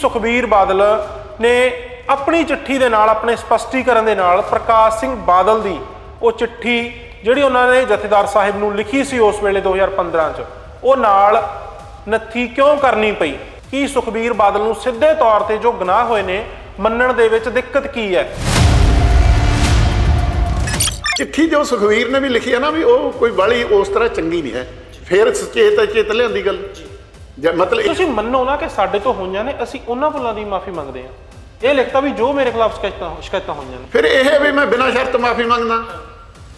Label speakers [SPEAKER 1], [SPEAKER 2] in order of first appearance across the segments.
[SPEAKER 1] ਸੁਖਬੀਰ ਬਾਦਲ ਨੇ ਆਪਣੀ ਚਿੱਠੀ ਦੇ ਨਾਲ, ਆਪਣੇ ਸਪਸ਼ਟੀਕਰਨ ਦੇ ਨਾਲ ਪ੍ਰਕਾਸ਼ ਸਿੰਘ ਬਾਦਲ ਦੀ ਉਹ ਚਿੱਠੀ ਜਿਹੜੀ ਉਹਨਾਂ ਨੇ ਜਥੇਦਾਰ ਸਾਹਿਬ ਨੂੰ ਲਿਖੀ ਸੀ ਉਸ ਵੇਲੇ 2015 ਚ, ਉਹ ਨਾਲ ਨੱਥੀ ਕਿਉਂ ਕਰਨੀ ਪਈ? ਕੀ ਸੁਖਬੀਰ ਬਾਦਲ ਨੂੰ ਸਿੱਧੇ ਤੌਰ ਤੇ ਜੋ ਗੁਨਾਹ ਹੋਏ ਨੇ, ਮੰਨਣ ਦੇ ਵਿੱਚ ਦਿੱਕਤ ਕੀ ਹੈ?
[SPEAKER 2] ਚਿੱਠੀ ਜੋ ਸੁਖਬੀਰ ਨੇ ਵੀ ਲਿਖੀ ਹੈ ਨਾ ਵੀ ਉਹ ਕੋਈ ਬਾਲੀ ਉਸ ਤਰ੍ਹਾਂ ਚੰਗੀ ਨਹੀਂ ਹੈ। ਫਿਰ ਸੁਚੇਤ ਚੇਤ ਲਿਆਂਦੀ ਗੱਲ। ਜਾਂ ਮਤਲਬ ਇਹ-
[SPEAKER 1] ਤੁਸੀਂ ਮੰਨੋ ਨਾ ਕਿ ਸਾਡੇ ਤੋਂ ਹੋਈਆਂ ਨੇ ਅਸੀਂ ਉਹਨਾਂ ਭੁੱਲਾਂ ਦੀ ਮਾਫੀ ਮੰਗਦੇ ਹਾਂ। ਇਹ ਲਿਖਤਾ ਵੀ ਜੋ ਮੇਰੇ ਖਿਲਾਫ ਸ਼ਿਕਾਇਤਾਂ ਸ਼ਿਕਾਇਤਾਂ ਹੋਈਆਂ ਨੇ।
[SPEAKER 2] ਫਿਰ ਇਹ ਵੀ ਮੈਂ ਬਿਨਾਂ ਸ਼ਰਤ ਮਾਫੀ ਮੰਗਦਾ।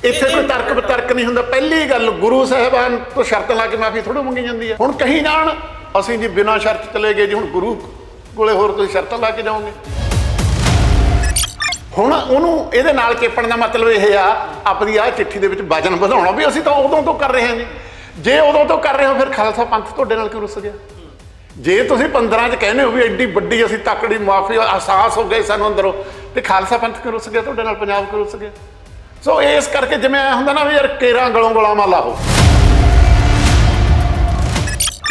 [SPEAKER 2] ਇੱਥੇ ਕੋਈ ਤਰਕ ਬਤਰਕ ਨਹੀਂ ਹੁੰਦਾ। ਪਹਿਲੀ ਗੱਲ ਗੁਰੂ ਸਾਹਿਬਾਨ ਤੋਂ ਸ਼ਰਤ ਲਾ ਕੇ ਮਾਫੀ ਥੋੜ੍ਹਾ ਮੰਗੀ ਜਾਂਦੀ ਹੈ। ਹੁਣ ਕਹੀਂ ਜਾਣ ਅਸੀਂ ਜੀ ਬਿਨਾਂ ਸ਼ਰਤ ਚਲੇ ਗਏ ਜੀ ਹੁਣ ਗੁਰੂ ਕੋਲੇ ਹੋਰ ਤੁਸੀਂ ਸ਼ਰਤਾਂ ਲਾ ਕੇ ਜਾਓਗੇ? ਹੁਣ ਉਹਨੂੰ ਇਹਦੇ ਨਾਲ ਚੇਪਣ ਦਾ ਮਤਲਬ ਇਹ ਆ ਆਪਣੀ ਆਹ ਚਿੱਠੀ ਦੇ ਵਿੱਚ ਵਜਨ ਵਧਾਉਣਾ ਵੀ ਅਸੀਂ ਤਾਂ ਉਦੋਂ ਤੋਂ ਕਰ ਰਹੇ ਹਾਂ ਜੀ। ਜੇ ਉਦੋਂ ਤੋਂ ਕਰ ਰਹੇ ਹੋ ਫਿਰ ਖਾਲਸਾ ਪੰਥ ਤੁਹਾਡੇ ਨਾਲ ਕਿਉਂ ਰੁੱਸ ਗਿਆ? ਜੇ ਤੁਸੀਂ 15 ਚ ਕਹਿੰਦੇ ਹੋ ਵੀ ਐਡੀ ਵੱਡੀ ਅਸੀਂ ਤਕੜੀ ਮਾਫੀ ਅਹਿਸਾਸ ਹੋ ਗਏ ਸਾਨੂੰ ਅੰਦਰੋਂ ਤੇ ਖਾਲਸਾ ਪੰਥ ਕਿਉਂ ਰੁੱਸ ਗਿਆ ਤੁਹਾਡੇ ਨਾਲ? ਪੰਜਾਬ ਕਿਉਂ ਰੁੱਸ ਗਿਆ? ਸੋ ਇਸ ਕਰਕੇ ਜਿਵੇਂ ਐਂ ਹੁੰਦਾ ਨਾ ਵੀ ਯਾਰ ਕੇਰਾਂ ਗਲੋਂ ਗਲਾਮਾ ਲਾਹੋ।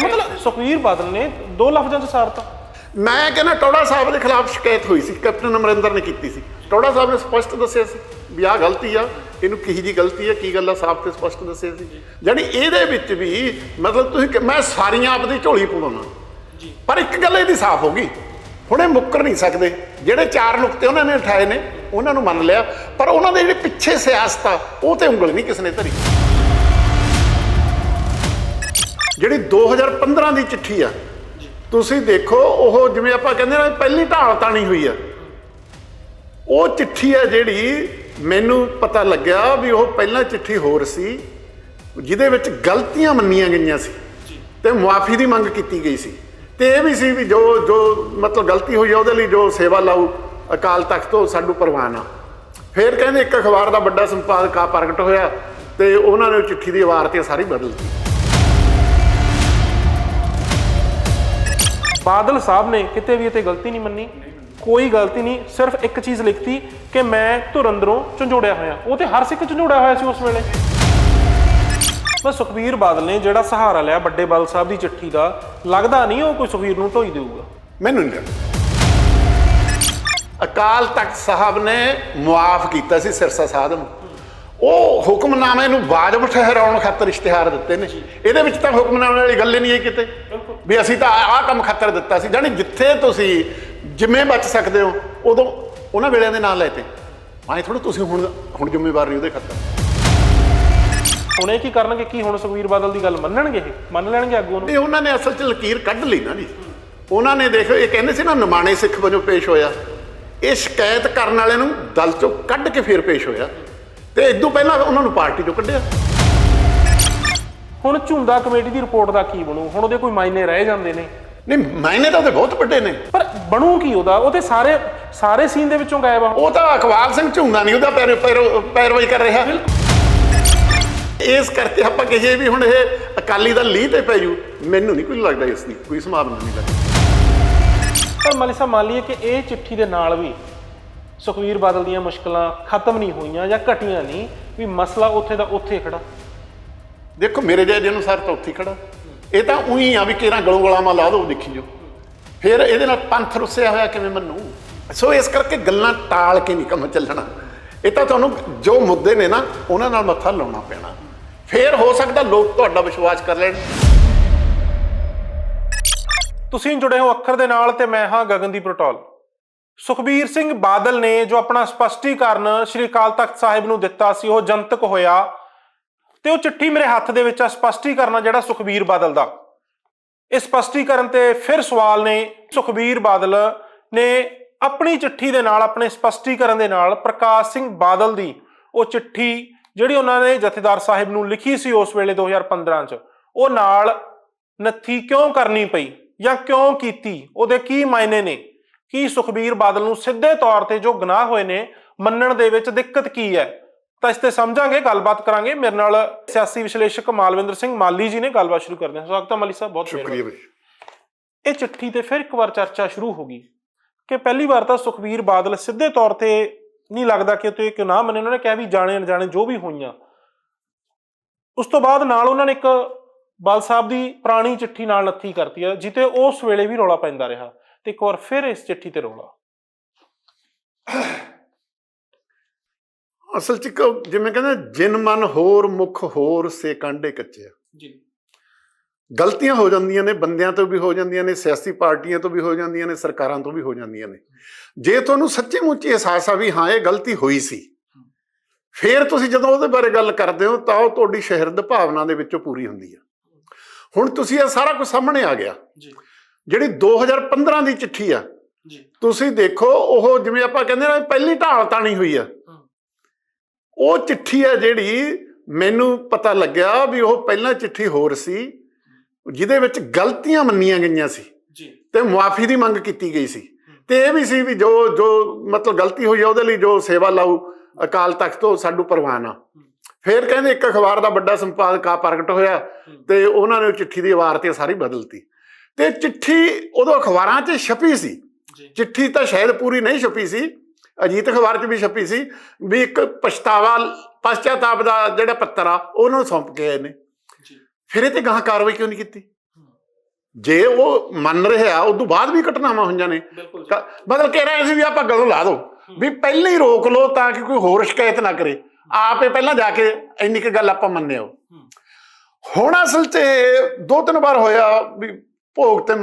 [SPEAKER 1] ਮਤਲਬ ਸੁਖਬੀਰ ਬਾਦਲ ਨੇ ਦੋ ਲਫ਼ਜ਼ਾਂ 'ਚ ਸਾਰਤਾ।
[SPEAKER 2] ਮੈਂ ਕਹਿੰਦਾ ਟੋੜਾ ਸਾਹਿਬ ਦੇ ਖਿਲਾਫ ਸ਼ਿਕਾਇਤ ਹੋਈ ਸੀ ਕੈਪਟਨ ਅਮਰਿੰਦਰ ਨੇ ਕੀਤੀ ਸੀ। ਟੋੜਾ ਸਾਹਿਬ ਨੇ ਸਪਸ਼ਟ ਦੱਸਿਆ ਸੀ। ਵੀ ਆਹ ਗਲਤੀ ਆ ਇਹਨੂੰ ਕਿਹੀ ਜੀ ਗਲਤੀ ਆ ਕੀ ਗੱਲ ਆ ਸਾਫ਼ ਤੇ ਸਪਸ਼ਟ ਦੱਸਿਆ ਸੀ। ਜਾਣੀ ਇਹਦੇ ਵਿੱਚ ਵੀ ਮਤਲਬ ਤੁਸੀਂ ਮੈਂ ਸਾਰੀਆਂ ਆਪਦੀ ਝੋਲੀ ਪਾਉਣਾ ਜੀ। ਪਰ ਇੱਕ ਗੱਲ ਇਹਦੀ ਸਾਫ਼ ਹੋ ਗਈ। ਹੁਣ ਇਹ ਮੁੱਕਰ ਨਹੀਂ ਸਕਦੇ। ਜਿਹੜੇ ਚਾਰ ਨੁਕਤੇ ਉਹਨਾਂ ਨੇ ਉਠਾਏ ਨੇ ਉਹਨਾਂ ਨੂੰ ਮੰਨ ਲਿਆ। ਪਰ ਉਹਨਾਂ ਦੇ ਜਿਹੜੇ ਪਿੱਛੇ ਸਿਆਸਤ ਆ ਉਹ ਤੇ ਉਂਗਲ ਨਹੀਂ ਕਿਸ ਨੇ ਧਰੀ। ਜਿਹੜੀ 2015 ਦੀ ਚਿੱਠੀ ਆ ਤੁਸੀਂ ਦੇਖੋ ਉਹ ਜਿਵੇਂ ਆਪਾਂ ਕਹਿੰਦੇ ਨਾ ਪਹਿਲੀ ਢਾਲ ਤਾਣੀ ਹੋਈ ਆ। ਉਹ ਚਿੱਠੀ ਆ ਜਿਹੜੀ ਮੈਨੂੰ ਪਤਾ ਲੱਗਿਆ ਵੀ ਉਹ ਪਹਿਲਾਂ ਚਿੱਠੀ ਹੋਰ ਸੀ ਜਿਹਦੇ ਵਿੱਚ ਗਲਤੀਆਂ ਮੰਨੀਆਂ ਗਈਆਂ ਸੀ ਤੇ ਮੁਆਫੀ ਦੀ ਮੰਗ ਕੀਤੀ ਗਈ ਸੀ। ਤੇ ਇਹ ਵੀ ਸੀ ਵੀ ਜੋ ਜੋ ਮਤਲਬ ਗਲਤੀ ਹੋਈ ਆ ਉਹਦੇ ਲਈ ਜੋ ਸੇਵਾ ਲਾਊ ਅਕਾਲ ਤਖਤ ਤੋਂ ਸਾਡੂ ਪ੍ਰਵਾਨ ਆ। ਫਿਰ ਕਹਿੰਦੇ ਇੱਕ ਅਖਬਾਰ ਦਾ ਵੱਡਾ ਸੰਪਾਦਕ ਆ ਪ੍ਰਗਟ ਹੋਇਆ ਤੇ ਉਹਨਾਂ ਨੇ ਉਹ ਚਿੱਠੀ ਦੀ ਆਵਾਰਤੀ ਸਾਰੀ ਬਦਲਤੀ
[SPEAKER 1] ਬਾਦਲ ਸਾਹਿਬ ਨੇ ਕਿਤੇ ਵੀ ਇਹ ਤੇ ਗਲਤੀ ਨਹੀਂ ਮੰਨੀ? ਕੋਈ ਗਲਤੀ ਨਹੀਂ ਸਿਰਫ ਇੱਕ ਚੀਜ਼ ਲਿਖਤੀ ਕਿ ਮੈਂ ਧੁਰੰਦਰੋਂ ਝੰਜੋੜਿਆ ਹੋਇਆ। ਉਹ ਤੇ ਹਰ ਸਿੱਖ ਝੰਜੋੜਿਆ ਹੋਇਆ ਸੀ ਉਸ ਵੇਲੇ। ਬਸ ਸੁਖਬੀਰ ਬਾਦਲ ਨੇ ਜਿਹੜਾ ਸਹਾਰਾ ਲਿਆ ਵੱਡੇ ਬਾਦਲ ਸਾਹਿਬ ਦੀ ਚਿੱਠੀ ਦਾ ਲੱਗਦਾ ਨਹੀਂ ਉਹ ਕੋਈ ਸੁਖਬੀਰ ਨੂੰ ਢੋਈ ਦੇਊਗਾ।
[SPEAKER 2] ਮੈਨੂੰ ਨਹੀਂ ਲੱਗਦਾ। ਅਕਾਲ ਤਖਤ ਸਾਹਿਬ ਨੇ ਮੁਆਫ ਕੀਤਾ ਸੀ ਸਿਰਸਾ ਸਾਧ ਨੂੰ। ਉਹ ਹੁਕਮਨਾਮੇ ਨੂੰ ਵਾਜਬ ਠਹਿਰਾਉਣ ਖਾਤਰ ਇਸ਼ਤਿਹਾਰ ਦਿੱਤੇ ਨੇ। ਇਹਦੇ ਵਿੱਚ ਤਾਂ ਹੁਕਮਨਾਮੇ ਵਾਲੀ ਗੱਲ ਹੀ ਨਹੀਂ ਹੈ ਕਿਤੇ। ਵੀ ਅਸੀਂ ਤਾਂ ਆਹ ਕੰਮ ਖਾਤਰ ਦਿੱਤਾ ਸੀ। ਜਾਣੀ ਜਿੱਥੇ ਤੁਸੀਂ ਜਿਵੇਂ ਬਚ ਸਕਦੇ ਹੋ ਉਦੋਂ ਉਹਨਾਂ ਵੇਲਿਆਂ ਦੇ ਨਾਲ ਲੈਤੇ ਐਂ ਥੋੜਾ ਤੁਸੀਂ ਹੁਣ ਹੁਣ ਜ਼ਿੰਮੇਵਾਰ ਨਹੀਂ ਉਹਦੇ ਖਾਤਰ।
[SPEAKER 1] ਹੁਣ ਇਹ ਕੀ ਕਰਨਗੇ ਕੀ ਹੁਣ ਸੁਖਬੀਰ ਬਾਦਲ ਦੀ ਗੱਲ ਮੰਨਣਗੇ ਇਹ? ਮੰਨ ਲੈਣਗੇ ਅੱਗੋਂ ਨੂੰ
[SPEAKER 2] ਨਹੀਂ ਉਹਨਾਂ ਨੇ ਅਸਲ 'ਚ ਲਕੀਰ ਕੱਢ ਲਈ ਨਾ ਜੀ। ਉਹਨਾਂ ਨੇ ਦੇਖੋ ਇਹ ਕਹਿੰਦੇ ਸੀ ਨਾ ਨਿਮਾਣੇ ਸਿੱਖ ਵਜੋਂ ਪੇਸ਼ ਹੋਇਆ। ਇਹ ਸ਼ਿਕਾਇਤ ਕਰਨ ਵਾਲੇ ਨੂੰ ਦਲ 'ਚੋਂ ਕੱਢ ਕੇ ਫਿਰ ਪੇਸ਼ ਹੋਇਆ। ਤੇ ਇਦੋਂ ਪਹਿਲਾਂ ਉਹਨਾਂ ਨੂੰ ਪਾਰਟੀ 'ਚੋਂ ਕੱਢਿਆ।
[SPEAKER 1] ਹੁਣ ਝੁੰਦਾ ਕਮੇਟੀ ਦੀ ਰਿਪੋਰਟ ਦਾ ਕੀ ਬਣੂ? ਹੁਣ ਉਹਦੇ ਕੋਈ ਮਾਇਨੇ ਰਹਿ ਜਾਂਦੇ ਨੇ।
[SPEAKER 2] ਨਹੀਂ ਮਾਇਨੇ ਤਾਂ ਉਹਦੇ ਬਹੁਤ ਵੱਡੇ ਨੇ।
[SPEAKER 1] ਪਰ ਬਣੂ ਕੀ ਉਹਦਾ? ਉਹ ਤੇ ਸਾਰੇ ਸਾਰੇ ਸੀਨ ਦੇ ਵਿੱਚੋਂ ਗਾਇਬ ਆ।
[SPEAKER 2] ਉਹ ਤਾਂ ਅਕਵਾਲ ਸਿੰਘ ਝੁੰਗਾ ਨਹੀਂ ਉਹਦਾ ਪੈਰ ਪੈਰ- ਪੈਰਵਾਈ ਕਰ ਰਿਹਾ। ਇਸ ਕਰਕੇ ਆਪਾਂ ਕਹੀਏ ਵੀ ਹੁਣ ਇਹ ਅਕਾਲੀ ਦਾ ਲੀਹ ਤੇ ਪੈ ਜੂ। ਮੈਨੂੰ ਨਹੀਂ ਕੋਈ ਲੱਗਦਾ ਇਸ ਦੀ ਕੋਈ ਸੰਭਾਵਨਾ ਨਹੀਂ ਲੱਗਦੀ।
[SPEAKER 1] ਪਰ ਮਾਲੀ ਸਾਹਿਬ ਮੰਨ ਲਈਏ ਕਿ ਇਹ ਚਿੱਠੀ ਦੇ ਨਾਲ ਵੀ ਸੁਖਵੀਰ ਬਾਦਲ ਦੀਆਂ ਮੁਸ਼ਕਲਾਂ ਖਤਮ ਨਹੀਂ ਹੋਈਆਂ ਜਾਂ ਘਟੀਆਂ ਨਹੀਂ ਵੀ ਮਸਲਾ ਉੱਥੇ ਦਾ ਉੱਥੇ ਖੜਾ।
[SPEAKER 2] ਦੇਖੋ ਮੇਰੇ ਜਿਹੇ ਅਨੁਸਾਰ ਤਾਂ ਉੱਥੇ ਖੜਾ। ਇਹ ਤਾਂ ਉਹੀ ਆ ਵੀ ਕਿਹੜਾ ਗਲੋਂ ਗਲਾਮਾ ਲਾ ਦੋ, ਦੇਖੀ ਜੋ ਫਿਰ ਇਹਦੇ ਨਾਲ ਪੰਥ ਰੁੱਸਿਆ ਹੋਇਆ ਕਿਵੇਂ ਮੰਨੂ? ਸੋ ਇਸ ਕਰਕੇ ਗੱਲਾਂ ਟਾਲ ਕੇ ਨਹੀਂ ਕੰਮ ਚੱਲਣਾ। ਇਹ ਤਾਂ ਤੁਹਾਨੂੰ ਜੋ ਮੁੱਦੇ ਨੇ ਨਾ, ਉਹਨਾਂ ਨਾਲ ਮੱਥਾ ਲਾਉਣਾ ਪੈਣਾ। ਫੇਰ ਹੋ ਸਕਦਾ ਲੋਕ ਤੁਹਾਡਾ ਵਿਸ਼ਵਾਸ ਕਰ ਲੈਣ।
[SPEAKER 1] ਤੁਸੀਂ ਜੁੜੇ ਹੋ ਅੱਖਰ ਦੇ ਨਾਲ ਤੇ ਮੈਂ ਹਾਂ ਗਗਨਦੀਪ ਰਟੋਲ। ਸੁਖਬੀਰ ਸਿੰਘ ਬਾਦਲ ਨੇ ਜੋ ਆਪਣਾ ਸਪਸ਼ਟੀਕਰਨ ਸ੍ਰੀ ਅਕਾਲ ਤਖਤ ਸਾਹਿਬ ਨੂੰ ਦਿੱਤਾ ਸੀ, ਉਹ ਜਨਤਕ ਹੋਇਆ। ਤੇ ਉਹ ਚਿੱਠੀ ਮੇਰੇ ਹੱਥ ਦੇ ਵਿੱਚ ਆ, ਸਪਸ਼ਟੀਕਰਨ ਆ ਜਿਹੜਾ ਸੁਖਬੀਰ ਬਾਦਲ ਦਾ। ਇਸ ਸਪਸ਼ਟੀਕਰਨ ਤੇ ਫਿਰ ਸਵਾਲ ਨੇ, ਸੁਖਬੀਰ ਬਾਦਲ ਨੇ ਆਪਣੀ ਚਿੱਠੀ ਦੇ ਨਾਲ, ਆਪਣੇ ਸਪਸ਼ਟੀਕਰਨ ਦੇ ਨਾਲ ਪ੍ਰਕਾਸ਼ ਸਿੰਘ ਬਾਦਲ ਦੀ ਉਹ ਚਿੱਠੀ ਜਿਹੜੀ ਉਹਨਾਂ ਨੇ ਜਥੇਦਾਰ ਸਾਹਿਬ ਨੂੰ ਲਿਖੀ ਸੀ ਉਸ ਵੇਲੇ 2015 ਚ, ਉਹ ਨਾਲ ਨੱਥੀ ਕਿਉਂ ਕਰਨੀ ਪਈ ਜਾਂ ਕਿਉਂ ਕੀਤੀ? ਉਹਦੇ ਕੀ ਮਾਇਨੇ ਨੇ? ਕੀ ਸੁਖਬੀਰ ਬਾਦਲ ਨੂੰ ਸਿੱਧੇ ਤੌਰ ਤੇ ਜੋ ਗੁਨਾਹ ਹੋਏ ਨੇ, ਮੰਨਣ ਦੇ ਵਿੱਚ ਦਿੱਕਤ ਕੀ ਹੈ? ਤਾਂ ਇਸ ਤੇ ਸਮਝਾਂਗੇ ਗੱਲਬਾਤ ਕਰਾਂਗੇ। ਮੇਰੇ ਨਾਲ ਸਿਆਸੀ ਵਿਸ਼ਲੇਸ਼ਕ ਮਾਲਵਿੰਦਰ ਸਿੰਘ ਮਾਲੀ ਜੀ ਨੇ ਗੱਲਬਾਤ ਸ਼ੁਰੂ ਕਰਦੇ ਹਾਂ। ਸਵਾਗਤ ਹੈ ਮਾਲੀ ਸਾਹਿਬ ਬਹੁਤ
[SPEAKER 2] ਸ਼ੁਕਰੀਆ। ਬਈ
[SPEAKER 1] ਇਹ ਚਿੱਠੀ ਤੇ ਫਿਰ ਇੱਕ ਵਾਰ ਚਰਚਾ ਸ਼ੁਰੂ ਹੋ ਗਈ ਕਿ ਪਹਿਲੀ ਵਾਰ ਤਾਂ ਸੁਖਬੀਰ ਬਾਦਲ ਸਿੱਧੇ ਤੌਰ ਤੇ ਨਹੀਂ ਲੱਗਦਾ ਕਿ ਉਹ ਤੇ ਕਿਉਂ ਨਾ ਮੰਨੇ। ਉਹਨਾਂ ਨੇ ਕਿਹਾ ਵੀ ਜਾਣੇ ਅਣਜਾਣੇ ਜੋ ਵੀ ਹੋਈਆਂ। ਉਸ ਤੋਂ ਬਾਅਦ ਨਾਲ ਉਹਨਾਂ ਨੇ ਇੱਕ ਬਲ ਸਾਹਿਬ ਦੀ ਪੁਰਾਣੀ ਚਿੱਠੀ ਨਾਲ ਨੱਥੀ ਕਰਤੀ ਹੈ ਜਿੱਤੇ ਉਸ ਵੇਲੇ ਵੀ ਰੌਲਾ ਪੈਂਦਾ ਰਿਹਾ। ਤੇ ਇੱਕ ਵਾਰ ਫਿਰ ਇਸ ਚਿੱਠੀ ਤੇ ਰੋਲਾ।
[SPEAKER 2] ਅਸਲ ਚ ਇੱਕ ਜਿਵੇਂ ਕਹਿੰਦੇ ਜਿਨ ਮਨ ਹੋਰ ਮੁਖ ਹੋਰ ਸੇ ਕਾਂਡੇ ਕੱਚੇ
[SPEAKER 1] ਜੀ।
[SPEAKER 2] ਗਲਤੀਆਂ ਹੋ ਜਾਂਦੀਆਂ ਨੇ ਬੰਦਿਆਂ ਤੋਂ ਵੀ ਹੋ ਜਾਂਦੀਆਂ ਨੇ ਸਿਆਸੀ ਪਾਰਟੀਆਂ ਤੋਂ ਵੀ ਹੋ ਜਾਂਦੀਆਂ ਨੇ ਸਰਕਾਰਾਂ ਤੋਂ ਵੀ ਹੋ ਜਾਂਦੀਆਂ ਨੇ। ਜੇ ਤੁਹਾਨੂੰ ਸੱਚੀ ਮੁੱਚੀ ਅਹਿਸਾਸ ਆ ਵੀ ਹਾਂ ਇਹ ਗਲਤੀ ਹੋਈ ਸੀ ਫਿਰ ਤੁਸੀਂ ਜਦੋਂ ਉਹਦੇ ਬਾਰੇ ਗੱਲ ਕਰਦੇ ਹੋ ਤਾਂ ਉਹ ਤੁਹਾਡੀ ਸ਼ਹਿਰਦ ਭਾਵਨਾ ਦੇ ਵਿੱਚੋਂ ਪੂਰੀ ਹੁੰਦੀ ਆ। ਹੁਣ ਤੁਸੀਂ ਇਹ ਸਾਰਾ ਕੁਝ ਸਾਹਮਣੇ ਆ ਗਿਆ।
[SPEAKER 1] ਜੀ।
[SPEAKER 2] ਜਿਹੜੀ 2015 ਦੀ ਚਿੱਠੀ ਆ
[SPEAKER 1] ਜੀ।
[SPEAKER 2] ਤੁਸੀਂ ਦੇਖੋ ਉਹ ਜਿਵੇਂ ਆਪਾਂ ਕਹਿੰਦੇ ਨਾ ਪਹਿਲੀ ਢਾਲ ਤਾਣੀ ਹੋਈ ਆ। ਉਹ ਚਿੱਠੀ ਆ ਜਿਹੜੀ ਮੈਨੂੰ ਪਤਾ ਲੱਗਿਆ ਵੀ ਉਹ ਪਹਿਲਾਂ ਚਿੱਠੀ ਹੋਰ ਸੀ ਜਿਹਦੇ ਵਿੱਚ ਗਲਤੀਆਂ ਮੰਨੀਆਂ ਗਈਆਂ ਸੀ
[SPEAKER 1] ਜੀ।
[SPEAKER 2] ਤੇ ਮੁਆਫੀ ਦੀ ਮੰਗ ਕੀਤੀ ਗਈ ਸੀ। ਤੇ ਇਹ ਵੀ ਸੀ ਵੀ ਜੋ ਜੋ ਮਤਲਬ ਗਲਤੀ ਹੋਈ ਆ ਉਹਦੇ ਲਈ ਜੋ ਸੇਵਾ ਲਾਊ ਅਕਾਲ ਤਖਤ ਤੋਂ ਸਾਡੂ ਪ੍ਰਵਾਨ ਆ। ਫਿਰ ਕਹਿੰਦੇ ਇੱਕ ਅਖਬਾਰ ਦਾ ਵੱਡਾ ਸੰਪਾਦਕ ਆ ਪ੍ਰਗਟ ਹੋਇਆ ਤੇ ਉਹਨਾਂ ਨੇ ਚਿੱਠੀ ਦੀ ਆਵਾਰ ਤੇ ਸਾਰੀ ਬਦਲਤੀ। ਤੇ ਚਿੱਠੀ ਉਦੋਂ ਅਖਬਾਰਾਂ 'ਚ ਛਪੀ ਸੀ। ਚਿੱਠੀ ਤਾਂ ਸ਼ਾਇਦ ਪੂਰੀ ਨਹੀਂ ਛਪੀ ਸੀ ਅਜੀਤ ਅਖਬਾਰ 'ਚ ਵੀ ਛਪੀ ਸੀ ਵੀ ਇੱਕ ਪਛਤਾਵਾ ਪਛਤਾਤਾਪ ਦਾ ਜਿਹੜਾ ਪੱਤਰ ਆ ਉਹਨਾਂ ਨੂੰ ਸੌਂਪ ਕੇ ਆਏ ਨੇ।
[SPEAKER 1] ਜੀ।
[SPEAKER 2] ਫਿਰ ਇਹ ਤੇ ਗਾਂ ਕਾਰਵਾਈ ਕਿਉਂ ਨਹੀਂ ਕੀਤੀ? ਜੇ ਉਹ ਮੰਨ ਰਿਹਾ ਉਸ ਤੋਂ ਬਾਅਦ ਵੀ ਘਟਨਾਵਾਂ ਹੋਈਆਂ ਨੇ।
[SPEAKER 1] ਜੀ।
[SPEAKER 2] ਕ- ਰਹੇ ਸੀ ਵੀ ਆਪਾਂ ਗਲੋਂ ਲਾ ਦਿਓ ਵੀ ਪਹਿਲਾਂ ਹੀ ਰੋਕ ਲਓ ਤਾਂ ਕਿ ਕੋਈ ਹੋਰ ਸ਼ਿਕਾਇਤ ਨਾ ਕਰੇ। ਆਪੇ ਪਹਿਲਾਂ ਜਾ ਕੇ ਇੰਨੀ ਕੁ ਗੱਲ ਆਪਾਂ ਮੰਨਿਓ। ਹੁਣ ਅਸਲ ਇਹ ਦੋ ਤਿੰਨ ਵਾਰ ਹੋਇਆ ਵੀ ਭੋਗ ਤੇ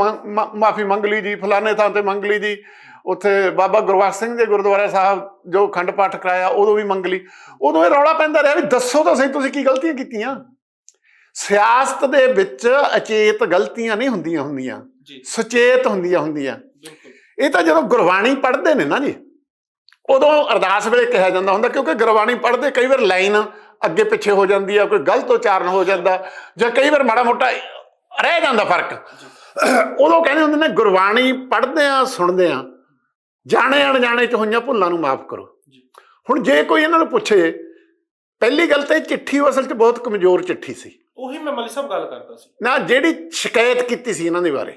[SPEAKER 2] ਮਾਫੀ ਮੰਗ ਲਈ ਜੀ ਫਲਾਣੇ ਥਾਂ ਤੇ ਮੰਗ ਲਈ ਜੀ। ਉੱਥੇ ਬਾਬਾ ਗੁਰਵਾਸ ਸਿੰਘ ਦੇ ਗੁਰਦੁਆਰਾ ਸਾਹਿਬ ਜੋ ਖੰਡ ਪਾਠ ਕਰਾਇਆ ਉਦੋਂ ਵੀ ਮੰਗ ਲਈ। ਉਦੋਂ ਇਹ ਰੌਲਾ ਪੈਂਦਾ ਰਿਹਾ ਵੀ ਦੱਸੋ ਤਾਂ ਸਹੀ ਤੁਸੀਂ ਕੀ ਗਲਤੀਆਂ ਕੀਤੀਆਂ। ਸਿਆਸਤ ਦੇ ਵਿੱਚ ਅਚੇਤ ਗਲਤੀਆਂ ਨਹੀਂ ਹੁੰਦੀਆਂ ਹੁੰਦੀਆਂ। ਸੁਚੇਤ ਹੁੰਦੀਆਂ ਹੁੰਦੀਆਂ। ਇਹ ਤਾਂ ਜਦੋਂ ਗੁਰਬਾਣੀ ਪੜ੍ਹਦੇ ਨੇ ਨਾ ਜੀ ਉਦੋਂ ਅਰਦਾਸ ਵੇਲੇ ਕਿਹਾ ਜਾਂਦਾ ਹੁੰਦਾ ਕਿਉਂਕਿ ਗੁਰਬਾਣੀ ਪੜ੍ਹਦੇ ਕਈ ਵਾਰ ਲਾਈਨ ਅੱਗੇ ਪਿੱਛੇ ਹੋ ਜਾਂਦੀ ਆ ਕੋਈ ਗਲਤ ਉਚਾਰਨ ਹੋ ਜਾਂਦਾ ਜਾਂ ਕਈ ਵਾਰ ਮਾੜਾ ਮੋਟਾ ਰਹਿ ਜਾਂਦਾ ਫ਼ਰਕ। ਉਦੋਂ ਕਹਿੰਦੇ ਹੁੰਦੇ ਨੇ ਗੁਰਬਾਣੀ ਪੜ੍ਹਦੇ ਆ ਸੁਣਦੇ ਆ। ਜਾਣੇ ਅਣਜਾਣੇ ਚ ਹੋਈਆਂ ਭੁੱਲਾਂ ਨੂੰ ਮਾਫ ਕਰੋ। ਹੁਣ ਜੇ ਕੋਈ ਇਹਨਾਂ ਨੂੰ ਪੁੱਛੇ ਪਹਿਲੀ ਗੱਲ ਤਾਂ ਇਹ ਚਿੱਠੀ ਅਸਲ 'ਚ ਬਹੁਤ ਕਮਜ਼ੋਰ ਚਿੱਠੀ ਸੀ।
[SPEAKER 1] ਉਹੀ ਮੈਂ ਮਲੀ ਸਾਹਿਬ ਗੱਲ ਕਰਦਾ ਸੀ।
[SPEAKER 2] ਨਾ ਜਿਹੜੀ ਸ਼ਿਕਾਇਤ ਕੀਤੀ ਸੀ ਇਹਨਾਂ ਦੇ ਬਾਰੇ।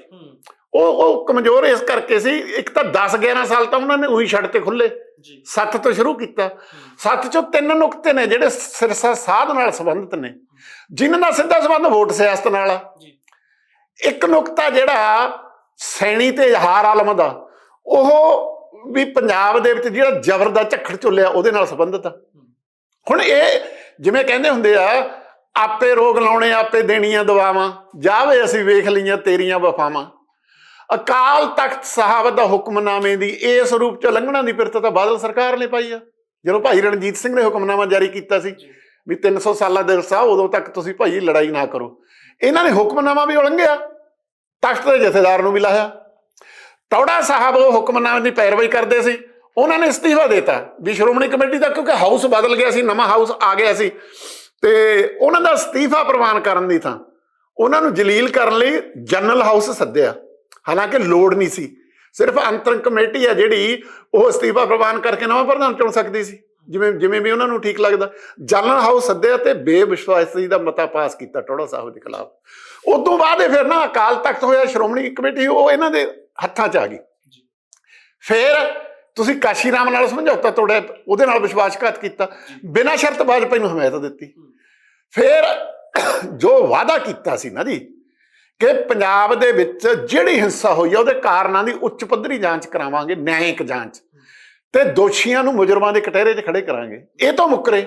[SPEAKER 2] ਉਹ ਉਹ ਕਮਜ਼ੋਰ ਇਸ ਕਰਕੇ ਸੀ ਇੱਕ ਤਾਂ 10 11 ਸਾਲ ਤਾਂ ਉਹਨਾਂ ਨੇ ਉਹੀ ਛੱਡ ਤੇ ਖੁੱਲੇ।
[SPEAKER 1] ਜੀ।
[SPEAKER 2] ਸੱਤ ਤੋਂ ਸ਼ੁਰੂ ਕੀਤਾ। ਸੱਤ ਚੋਂ ਤਿੰਨ ਨੁਕਤੇ ਨੇ ਜਿਹੜੇ ਸਿਰਸਾ ਸਾਧ ਨਾਲ ਸੰਬੰਧਿਤ ਨੇ। ਜਿਨ੍ਹਾਂ ਦਾ ਸਿੱਧਾ ਸੰਬੰਧ ਵੋਟ ਸਿਆਸਤ ਨਾਲ ਆ।
[SPEAKER 1] ਜੀ।
[SPEAKER 2] ਇੱਕ ਨੁਕਤਾ ਜਿਹੜਾ ਸੈਣੀ ਤੇ ਇਜ਼ਹਾਰ ਆਲਮ ਦਾ ਉਹ ਵੀ ਪੰਜਾਬ ਦੇ ਵਿੱਚ ਜਿਹੜਾ ਜ਼ਬਰ ਦਾ ਝੱਖੜ ਝੁੱਲਿਆ ਉਹਦੇ ਨਾਲ ਸੰਬੰਧਿਤ ਆ। ਹੁਣ ਇਹ ਜਿਵੇਂ ਕਹਿੰਦੇ ਹੁੰਦੇ ਆ ਆਪੇ ਰੋਗ ਲਾਉਣੇ ਆਪੇ ਦੇਣੀਆਂ ਦਵਾਵਾਂ ਜਾਵੇ ਅਸੀਂ ਵੇਖ ਲਈਆਂ ਤੇਰੀਆਂ ਵਫਾਵਾਂ। ਅਕਾਲ ਤਖਤ ਸਾਹਿਬ ਦਾ ਹੁਕਮਨਾਮੇ ਦੀ ਇਸ ਰੂਪ ਚ ਲੰਘਣਾ ਦੀ ਪਿਰਤ ਤਾਂ ਬਾਦਲ ਸਰਕਾਰ ਨੇ ਪਾਈ ਆ। ਜਦੋਂ ਭਾਈ ਰਣਜੀਤ ਸਿੰਘ ਨੇ ਹੁਕਮਨਾਮਾ ਜਾਰੀ ਕੀਤਾ ਸੀ ਵੀ 300 ਸਾਲਾਂ ਦੇ ਰਸਾ ਉਦੋਂ ਤੱਕ ਤੁਸੀਂ ਭਾਈ ਲੜਾਈ ਨਾ ਕਰੋ। ਇਹਨਾਂ ਨੇ ਹੁਕਮਨਾਮਾ ਵੀ ਉਲੰਘਿਆ ਤਖਤ ਦੇ ਜਥੇਦਾਰ ਨੂੰ ਵੀ ਲਾਇਆ। ਟੌੜਾ ਸਾਹਿਬ ਉਹ ਹੁਕਮਨਾਮੇ ਦੀ ਪੈਰਵਾਈ ਕਰਦੇ ਸੀ। ਉਹਨਾਂ ਨੇ ਅਸਤੀਫਾ ਦਿੱਤਾ ਵੀ ਸ਼੍ਰੋਮਣੀ ਕਮੇਟੀ ਦਾ ਕਿਉਂਕਿ ਹਾਊਸ ਬਦਲ ਗਿਆ ਸੀ, ਨਵਾਂ ਹਾਊਸ ਆ ਗਿਆ ਸੀ। ਤੇ ਉਹਨਾਂ ਦਾ ਅਸਤੀਫਾ ਪ੍ਰਵਾਨ ਕਰਨ ਦੀ ਥਾਂ ਉਹਨਾਂ ਨੂੰ ਜਲੀਲ ਕਰਨ ਲਈ ਜਨਰਲ ਹਾਊਸ ਸੱਦਿਆ। ਹਾਲਾਂਕਿ ਲੋੜ ਨਹੀਂ ਸੀ। ਸਿਰਫ ਅੰਤਰੰਗ ਕਮੇਟੀ ਆ ਜਿਹੜੀ ਉਹ ਅਸਤੀਫਾ ਪ੍ਰਵਾਨ ਕਰਕੇ ਨਵਾਂ ਪ੍ਰਧਾਨ ਚੁਣ ਸਕਦੀ ਸੀ। ਜਿਵੇਂ ਜਿਵੇਂ ਵੀ ਉਹਨਾਂ ਨੂੰ ਠੀਕ ਲੱਗਦਾ। ਜਨਰਲ ਹਾਊਸ ਸੱਦਿਆ ਤੇ ਬੇਵਿਸ਼ਵਾਸੀ ਦਾ ਮਤਾ ਪਾਸ ਕੀਤਾ ਟੋੜਾ ਸਾਹਿਬ ਦੇ ਖਿਲਾਫ। ਉਸ ਤੋਂ ਬਾਅਦ ਫਿਰ ਨਾ ਅਕਾਲ ਤਖਤ ਹੋਇਆ, ਸ਼੍ਰੋਮਣੀ ਕਮੇਟੀ ਉਹ ਇਹਨਾਂ ਦੇ ਹੱਥਾਂ 'ਚ ਆ ਗਈ। ਫਿਰ ਤੁਸੀਂ ਕਾਸ਼ੀ ਰਾਮ ਨਾਲ ਸਮਝੌਤਾ ਤੋੜਿਆ ਉਹਦੇ ਨਾਲ ਵਿਸ਼ਵਾਸਘਾਤ ਕੀਤਾ। ਬਿਨਾਂ ਸ਼ਰਤ ਵਾਜਪਾਈ ਨੂੰ ਹਮਾਇਤ ਦਿੱਤੀ। ਫਿਰ ਜੋ ਵਾਅਦਾ ਕੀਤਾ ਸੀ ਨਾ ਜੀ ਕਿ ਪੰਜਾਬ ਦੇ ਵਿੱਚ ਜਿਹੜੀ ਹਿੰਸਾ ਹੋਈ ਆ ਉਹਦੇ ਕਾਰਨਾਂ ਦੀ ਉੱਚ ਪੱਧਰੀ ਜਾਂਚ ਕਰਾਵਾਂਗੇ ਨਿਆਂਇਕ ਜਾਂਚ। ਤੇ ਦੋਸ਼ੀਆਂ ਨੂੰ ਮੁਜਰਮਾਂ ਦੇ ਕਟਹਿਰੇ 'ਚ ਖੜੇ ਕਰਾਂਗੇ। ਇਹ ਤੋਂ ਮੁੱਕਰੇ।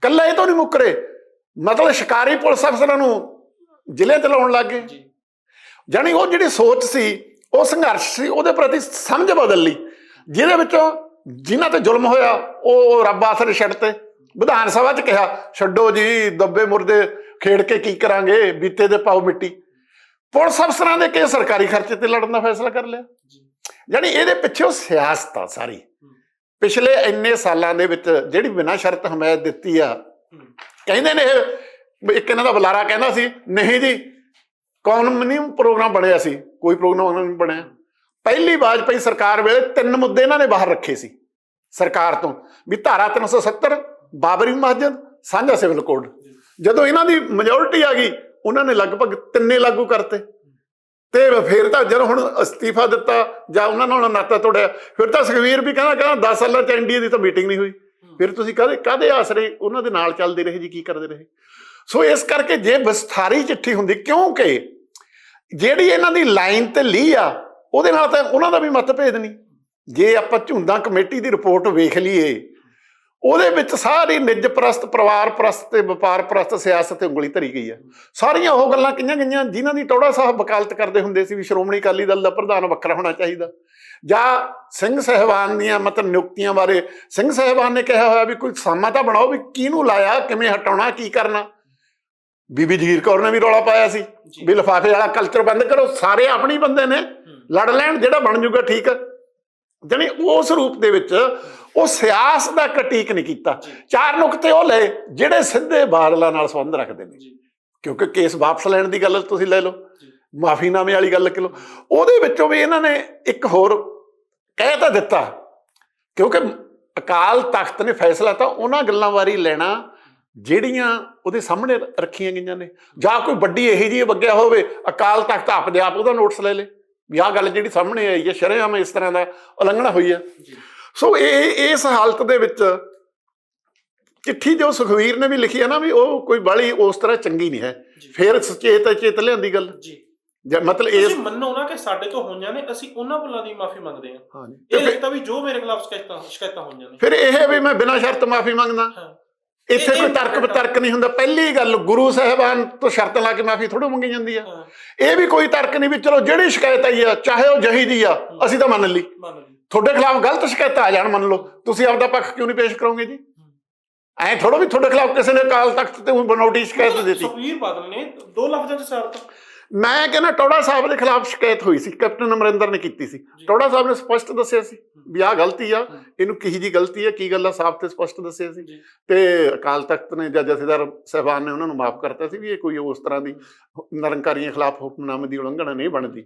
[SPEAKER 2] ਕੱਲਾ ਇਹ ਤੋਂ ਨਹੀਂ ਮੁੱਕਰੇ। ਮਤਲਬ ਸ਼ਿਕਾਰੀ ਪੁਲਿਸ ਅਫਸਰਾਂ ਨੂੰ ਜ਼ਿਲ੍ਹੇ ਤੇ ਲਾਉਣ ਲੱਗੇ
[SPEAKER 1] ਜੀ।
[SPEAKER 2] ਜਾਣੀ ਉਹ ਜਿਹੜੀ ਸੋਚ ਸੀ ਉਹ ਸੰਘਰਸ਼ ਸੀ, ਉਹਦੇ ਪ੍ਰਤੀ ਸਮਝ ਬਦਲ ਲਈ। ਜਿਹਦੇ ਵਿੱਚੋਂ ਜਿਨ੍ਹਾਂ ਤੇ ਜ਼ੁਲਮ ਹੋਇਆ, ਉਹ ਰੱਬ ਆਸਰੇ ਛੱਡ ਤੇ ਵਿਧਾਨ ਸਭਾ 'ਚ ਕਿਹਾ, ਛੱਡੋ ਜੀ, ਦੱਬੇ ਮੁਰਦੇ ਖੇਡ ਕੇ ਕੀ ਕਰਾਂਗੇ, ਬੀਤੇ ਦੇ ਪਾਓ ਮਿੱਟੀ। ਪੁਲਿਸ ਅਫਸਰਾਂ ਦੇ ਕੇ ਸਰਕਾਰੀ ਖਰਚੇ ਤੇ ਲੜਨ ਦਾ ਫੈਸਲਾ ਕਰ ਲਿਆ।
[SPEAKER 1] ਜੀ
[SPEAKER 2] ਯਾਨੀ ਇਹਦੇ ਪਿੱਛੇ ਉਹ ਸਿਆਸਤ ਆ ਸਾਰੀ। ਪਿਛਲੇ ਇੰਨੇ ਸਾਲਾਂ ਦੇ ਵਿੱਚ ਜਿਹੜੀ ਬਿਨਾਂ ਸ਼ਰਤ ਹਮਾਇਤ ਦਿੱਤੀ ਆ, ਕਹਿੰਦੇ ਨੇ ਇਹ, ਇੱਕ ਇਹਨਾਂ ਦਾ ਬੁਲਾਰਾ ਕਹਿੰਦਾ ਸੀ, ਨਹੀਂ ਜੀ ਕੌਨਮਨੀ ਪ੍ਰੋਗਰਾਮ ਬਣਿਆ ਸੀ। ਕੋਈ ਪ੍ਰੋਗਰਾਮ ਉਹਨਾਂ ਨੇ ਬਣਿਆ। ਪਹਿਲੀ ਵਾਜਪਾਈ ਸਰਕਾਰ ਵੇਲੇ ਤਿੰਨ ਮੁੱਦੇ ਇਹਨਾਂ ਨੇ ਬਾਹਰ ਰੱਖੇ ਸੀ, ਸਰਕਾਰ ਤੋਂ। ਵੀ ਧਾਰਾ 370 ਬਾਬਰੀ ਮਸਜਿਦ, ਸਾਂਝਾ ਸਿਵਲ ਕੋਡ। ਜਦੋਂ ਇਹਨਾਂ ਦੀ ਮੈਜੋਰਿਟੀ ਆ ਗਈ, ਉਹਨਾਂ ਨੇ ਲਗਭਗ ਤਿੰਨੇ ਲਾਗੂ ਕਰਤੇ। ਤੇ ਫਿਰ ਤਾਂ ਜਦੋਂ ਹੁਣ ਅਸਤੀਫਾ ਦਿੱਤਾ ਜਾਂ ਉਹਨਾਂ ਨਾਲ ਨਾਤਾ ਤੋੜਿਆ, ਫਿਰ ਤਾਂ ਸੁਖਵੀਰ ਵੀ ਕਹਿੰਦਾ ਕਹਿੰਦਾ 10 ਸਾਲਾਂ ਚ ਐਨਡੀਏ ਦੀ ਤਾਂ ਮੀਟਿੰਗ ਨਹੀਂ ਹੋਈ। ਫਿਰ ਤੁਸੀਂ ਕਾਹਦੇ ਕਾਹਦੇ ਆਸਰੇ ਉਹਨਾਂ ਦੇ ਨਾਲ ਚੱਲਦੇ ਰਹੇ ਜੀ, ਕੀ ਕਰਦੇ ਰਹੇ? ਸੋ ਇਸ ਕਰਕੇ ਜੇ ਵਿਸਥਾਰੀ ਚਿੱਠੀ ਹੁੰਦੀ, ਕਿਉਂਕਿ ਜਿਹੜੀ ਇਹਨਾਂ ਦੀ ਲਾਈਨ ਤੇ ਲੀ ਆ, ਉਹਦੇ ਨਾਲ ਤਾਂ ਉਹਨਾਂ ਦਾ ਵੀ ਮਤਭੇਦ ਨਹੀਂ। ਜੇ ਆਪਾਂ ਝੁੰਦਾ ਕਮੇਟੀ ਦੀ ਰਿਪੋਰਟ ਵੇਖ ਲਈਏ, ਉਹਦੇ ਵਿੱਚ ਸਾਰੀ ਨਿੱਜ ਪ੍ਰਸਤ ਪਰਿਵਾਰ ਪ੍ਰਸਤ ਤੇ ਵਪਾਰ ਪ੍ਰਸਤ ਸਿਆਸਤ ਤੇ ਉਂਗਲੀ ਧਰੀ ਗਈ ਆ। ਸਾਰੀਆਂ ਉਹ ਗੱਲਾਂ ਕਈਆਂ ਗਈਆਂ, ਜਿਨ੍ਹਾਂ ਦੀ ਟੌੜਾ ਸਾਹਿਬ ਵਕਾਲਤ ਕਰਦੇ ਹੁੰਦੇ ਸੀ ਵੀ ਸ਼੍ਰੋਮਣੀ ਅਕਾਲੀ ਦਲ ਦਾ ਪ੍ਰਧਾਨ ਵੱਖਰਾ ਹੋਣਾ ਚਾਹੀਦਾ। ਜਾਂ ਸਿੰਘ ਸਹਿਬਾਨ ਦੀਆਂ ਮਤਲਬ ਨਿਯੁਕਤੀਆਂ ਬਾਰੇ, ਸਿੰਘ ਸਹਿਬਾਨ ਨੇ ਕਿਹਾ ਹੋਇਆ ਵੀ ਕੋਈ ਸਾਮਾ ਤਾਂ ਬਣਾਓ ਵੀ ਕਿਹਨੂੰ ਲਾਇਆ, ਕਿਵੇਂ ਹਟਾਉਣਾ, ਕੀ ਕਰਨਾ। ਬੀਬੀ ਜਗੀਰ ਕੌਰ ਨੇ ਵੀ ਰੌਲਾ ਪਾਇਆ ਸੀ। ਵੀ ਲਿਫਾਫੇ ਵਾਲਾ ਕਲਚਰ ਬੰਦ ਕਰੋ ਸਾਰੇ ਆਪਣੀ ਬੰਦੇ ਨੇ। ਲੜ ਲੈਣ ਜਿਹੜਾ ਬਣ ਜੂਗਾ ਠੀਕ। ਜਾਣੀ ਉਸ ਰੂਪ ਦੇ ਵਿੱਚ ਉਹ ਸਿਆਸ ਦਾ ਕਟੀਕ ਨਹੀਂ ਕੀਤਾ। ਚਾਰ ਨੁਕਤੇ ਉਹ ਲਏ ਜਿਹੜੇ ਸਿੱਧੇ ਬਾਦਲਾਂ ਨਾਲ ਸੰਬੰਧ ਰੱਖਦੇ ਨੇ। ਕਿਉਂਕਿ ਕੇਸ ਵਾਪਸ ਲੈਣ ਦੀ ਗੱਲ ਤੁਸੀਂ ਲੈ ਲਓ। ਮਾਫੀਨਾਮੇ ਵਾਲੀ ਗੱਲ ਕਿ ਲਓ। ਉਹਦੇ ਵਿੱਚੋਂ ਵੀ ਇਹਨਾਂ ਨੇ ਇੱਕ ਹੋਰ ਕਹਿ ਤਾਂ ਦਿੱਤਾ। ਕਿਉਂਕਿ ਅਕਾਲ ਤਖਤ ਨੇ ਫੈਸਲਾ ਤਾਂ ਉਹਨਾਂ ਗੱਲਾਂ ਬਾਰੇ ਲੈਣਾ ਜਿਹੜੀਆਂ ਉਹਦੇ ਸਾਹਮਣੇ ਰੱਖੀਆਂ ਗਈਆਂ ਨੇ। ਜਾਂ ਕੋਈ ਵੱਡੀ ਇਹੀ ਜਿਹੀ ਵਗਿਆ ਹੋਵੇ ਅਕਾਲ ਤਖਤ ਆਪਦੇ ਆਪ ਉਹਦਾ ਨੋਟਿਸ ਲੈ ਲੇ। ਵੀ ਆਹ ਗੱਲ ਜਿਹੜੀ ਸਾਹਮਣੇ ਆਈ ਹੈ ਸ਼ਰੇਆਮ ਇਸ ਤਰ੍ਹਾਂ ਦਾ ਉਲੰਘਣਾ ਹੋਈ ਹੈ। ਸੋ ਇਹ ਇਸ ਹਾਲਤ ਦੇ ਵਿੱਚ ਚਿੱਠੀ ਜੋ ਸੁਖਵੀਰ ਨੇ ਵੀ ਲਿਖੀ ਹੈ ਨਾ ਵੀ ਉਹ ਕੋਈ ਬਾਲੀ ਉਸ ਤਰ੍ਹਾਂ ਚੰਗੀ ਨਹੀਂ ਹੈ। ਫਿਰ ਸੁਚੇਤ ਚੇਤ ਲਿਆਂਦੀ ਗੱਲ।
[SPEAKER 1] ਜੀ।
[SPEAKER 2] ਮਤਲਬ ਇਸ
[SPEAKER 1] ਤੁਸੀਂ ਮੰਨੋ ਨਾ ਕਿ ਸਾਡੇ ਤੋਂ ਹੋਈਆਂ ਨੇ ਅਸੀਂ ਉਹਨਾਂ ਭੁੱਲਾਂ ਦੀ ਮਾਫੀ ਮੰਗਦੇ ਹਾਂ। ਇਹ ਲਿਖਤਾ ਵੀ ਜੋ ਮੇਰੇ ਖਿਲਾਫ ਸ਼ਿਕਾਇਤਾਂ ਸ਼ਿਕਾਇਤਾਂ ਹੋਈਆਂ ਨੇ।
[SPEAKER 2] ਫਿਰ ਇਹ ਵੀ ਮੈਂ ਬਿਨਾਂ ਸ਼ਰਤ ਮਾਫੀ ਮੰਗਦਾ।
[SPEAKER 1] ਹਾਂ।
[SPEAKER 2] ਇੱਥੇ ਕੋਈ ਤਰਕ ਬਤਰਕ ਨਹੀਂ ਹੁੰਦਾ। ਪਹਿਲੀ ਗੱਲ ਗੁਰੂ ਸਾਹਿਬਾਨ ਤੋਂ ਸ਼ਰਤ ਲਾ ਕੇ ਮਾਫੀ ਥੋੜ੍ਹਾ ਮੰਗੀ ਜਾਂਦੀ ਆ। ਇਹ ਵੀ ਕੋਈ ਤਰਕ ਨਹੀਂ ਵੀ ਚਲੋ ਜਿਹੜੀ ਸ਼ਿਕਾਇਤ ਆਈ ਆ ਚਾਹੇ ਉਹ ਜਹੀ ਦੀ ਆ ਅਸੀਂ ਤਾਂ ਮੰਨ ਲਈ। ਤੁਹਾਡੇ ਖਿਲਾਫ ਗਲਤ ਸ਼ਿਕਾਇਤ ਆ ਜਾਣ ਮੰਨ ਲਓ। ਤੁਸੀਂ ਆਪਦਾ ਪੱਖ ਕਿਉਂ ਨਹੀਂ ਪੇਸ਼ ਕਰੋਗੇ ਜੀ? ਐ ਥੋੜਾ ਵੀ ਤੁਹਾਡੇ ਖਿਲਾਫ ਕਿਸੇ ਨੇ ਅਕਾਲ ਤਖਤ ਤੇ ਬਨੋਟੀ ਸ਼ਿਕਾਇਤ ਦਿੱਤੀ।
[SPEAKER 1] ਸੁਖਵੀਰ ਬਾਦਲ ਨੇ ਦੋ ਲਫ਼ਜ਼ਾਂ ਚ ਸ਼ਰਤ।
[SPEAKER 2] ਮੈਂ ਕਹਿੰਦਾ ਟੌੜਾ ਸਾਹਿਬ ਦੇ ਖਿਲਾਫ ਸ਼ਿਕਾਇਤ ਹੋਈ ਸੀ ਕੈਪਟਨ ਅਮਰਿੰਦਰ ਨੇ ਕੀਤੀ ਸੀ। ਟੌੜਾ ਸਾਹਿਬ ਨੇ ਸਪਸ਼ਟ ਦੱਸਿਆ ਸੀ ਵੀ ਆਹ ਗਲਤੀ ਆ। ਇਹਨੂੰ ਕਿਹੀ ਜੀ ਗਲਤੀ ਆ ਕੀ ਗੱਲ ਆ ਸਾਫ਼ ਤੇ ਸਪਸ਼ਟ ਦੱਸਿਆ ਸੀ। ਤੇ ਅਕਾਲ ਤਖਤ ਨੇ ਜਾਂ ਜਥੇਦਾਰ ਸਹਿਬਾਨ ਨੇ ਉਹਨਾਂ ਨੂੰ ਮਾਫ ਕਰਤਾ ਸੀ ਵੀ ਇਹ ਕੋਈ ਉਸ ਤਰ੍ਹਾਂ ਦੀ ਨਿਰੰਕਾਰੀਆਂ ਖਿਲਾਫ ਹੁਕਮਨਾਮੇ ਦੀ ਉਲੰਘਣਾ ਨਹੀਂ ਬਣਦੀ।